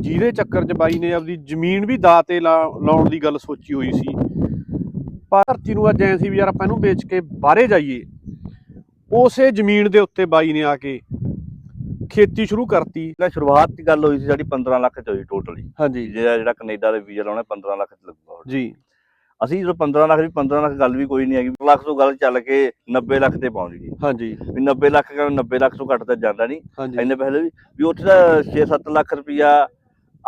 ਜਿਹਦੇ ਚੱਕਰ 'ਚ ਬਾਈ ਨੇ ਆਪਦੀ ਜ਼ਮੀਨ ਵੀ ਦਾਅ ਤੇ ਲਾ- ਲਾਉਣ ਦੀ ਗੱਲ ਸੋਚੀ ਹੋਈ ਸੀ। ਪਰ ਧਰਤੀ ਨੂੰ ਅੱਜ ਐਂ ਸੀ ਵੀ ਯਾਰ ਆਪਾਂ ਇਹਨੂੰ ਵੇਚ ਕੇ ਬਾਹਰੇ ਜਾਈਏ। ਉਸੇ ਜ਼ਮੀਨ ਦੇ ਉੱਤੇ ਬਾਈ ਨੇ ਆ ਕੇ ਖੇਤੀ ਸ਼ੁਰੂ ਕਰਤੀ। ਨਾ ਸ਼ੁਰੂਆਤ ਦੀ ਗੱਲ ਹੋਈ ਸੀ ਸਾਡੀ 15 ਲੱਖ ਚ ਹੋਈ ਟੋਟਲੀ ਹਾਂਜੀ। ਜਿਹੜਾ ਜਿਹੜਾ ਕੈਨੇਡਾ ਦੇ ਵੀਜ਼ਾ ਲਾਉਣਾ 15 ਲੱਖ ਚ ਲੱਗੂਗਾ ਜੀ। ਅਸੀਂ ਜਦੋਂ 15 ਲੱਖ ਦੀ 15 ਲੱਖ ਗੱਲ ਵੀ ਕੋਈ ਨਹੀਂ ਹੈਗੀ। ਲੱਖ ਤੋਂ ਗੱਲ ਚੱਲ ਕੇ 90 ਲੱਖ ਤੇ ਪਹੁੰਚ ਗਈ। ਹਾਂਜੀ। ਵੀ 90 ਲੱਖ ਕਰ 90 ਲੱਖ ਤੋਂ ਘੱਟ ਤਾਂ ਜਾਂਦਾ ਨਹੀਂ। ਇੰਨੇ ਪਹਿਲੇ ਵੀ ਵੀ ਉੱਥੇ ਦਾ 6-7 ਲੱਖ ਰੁਪਇਆ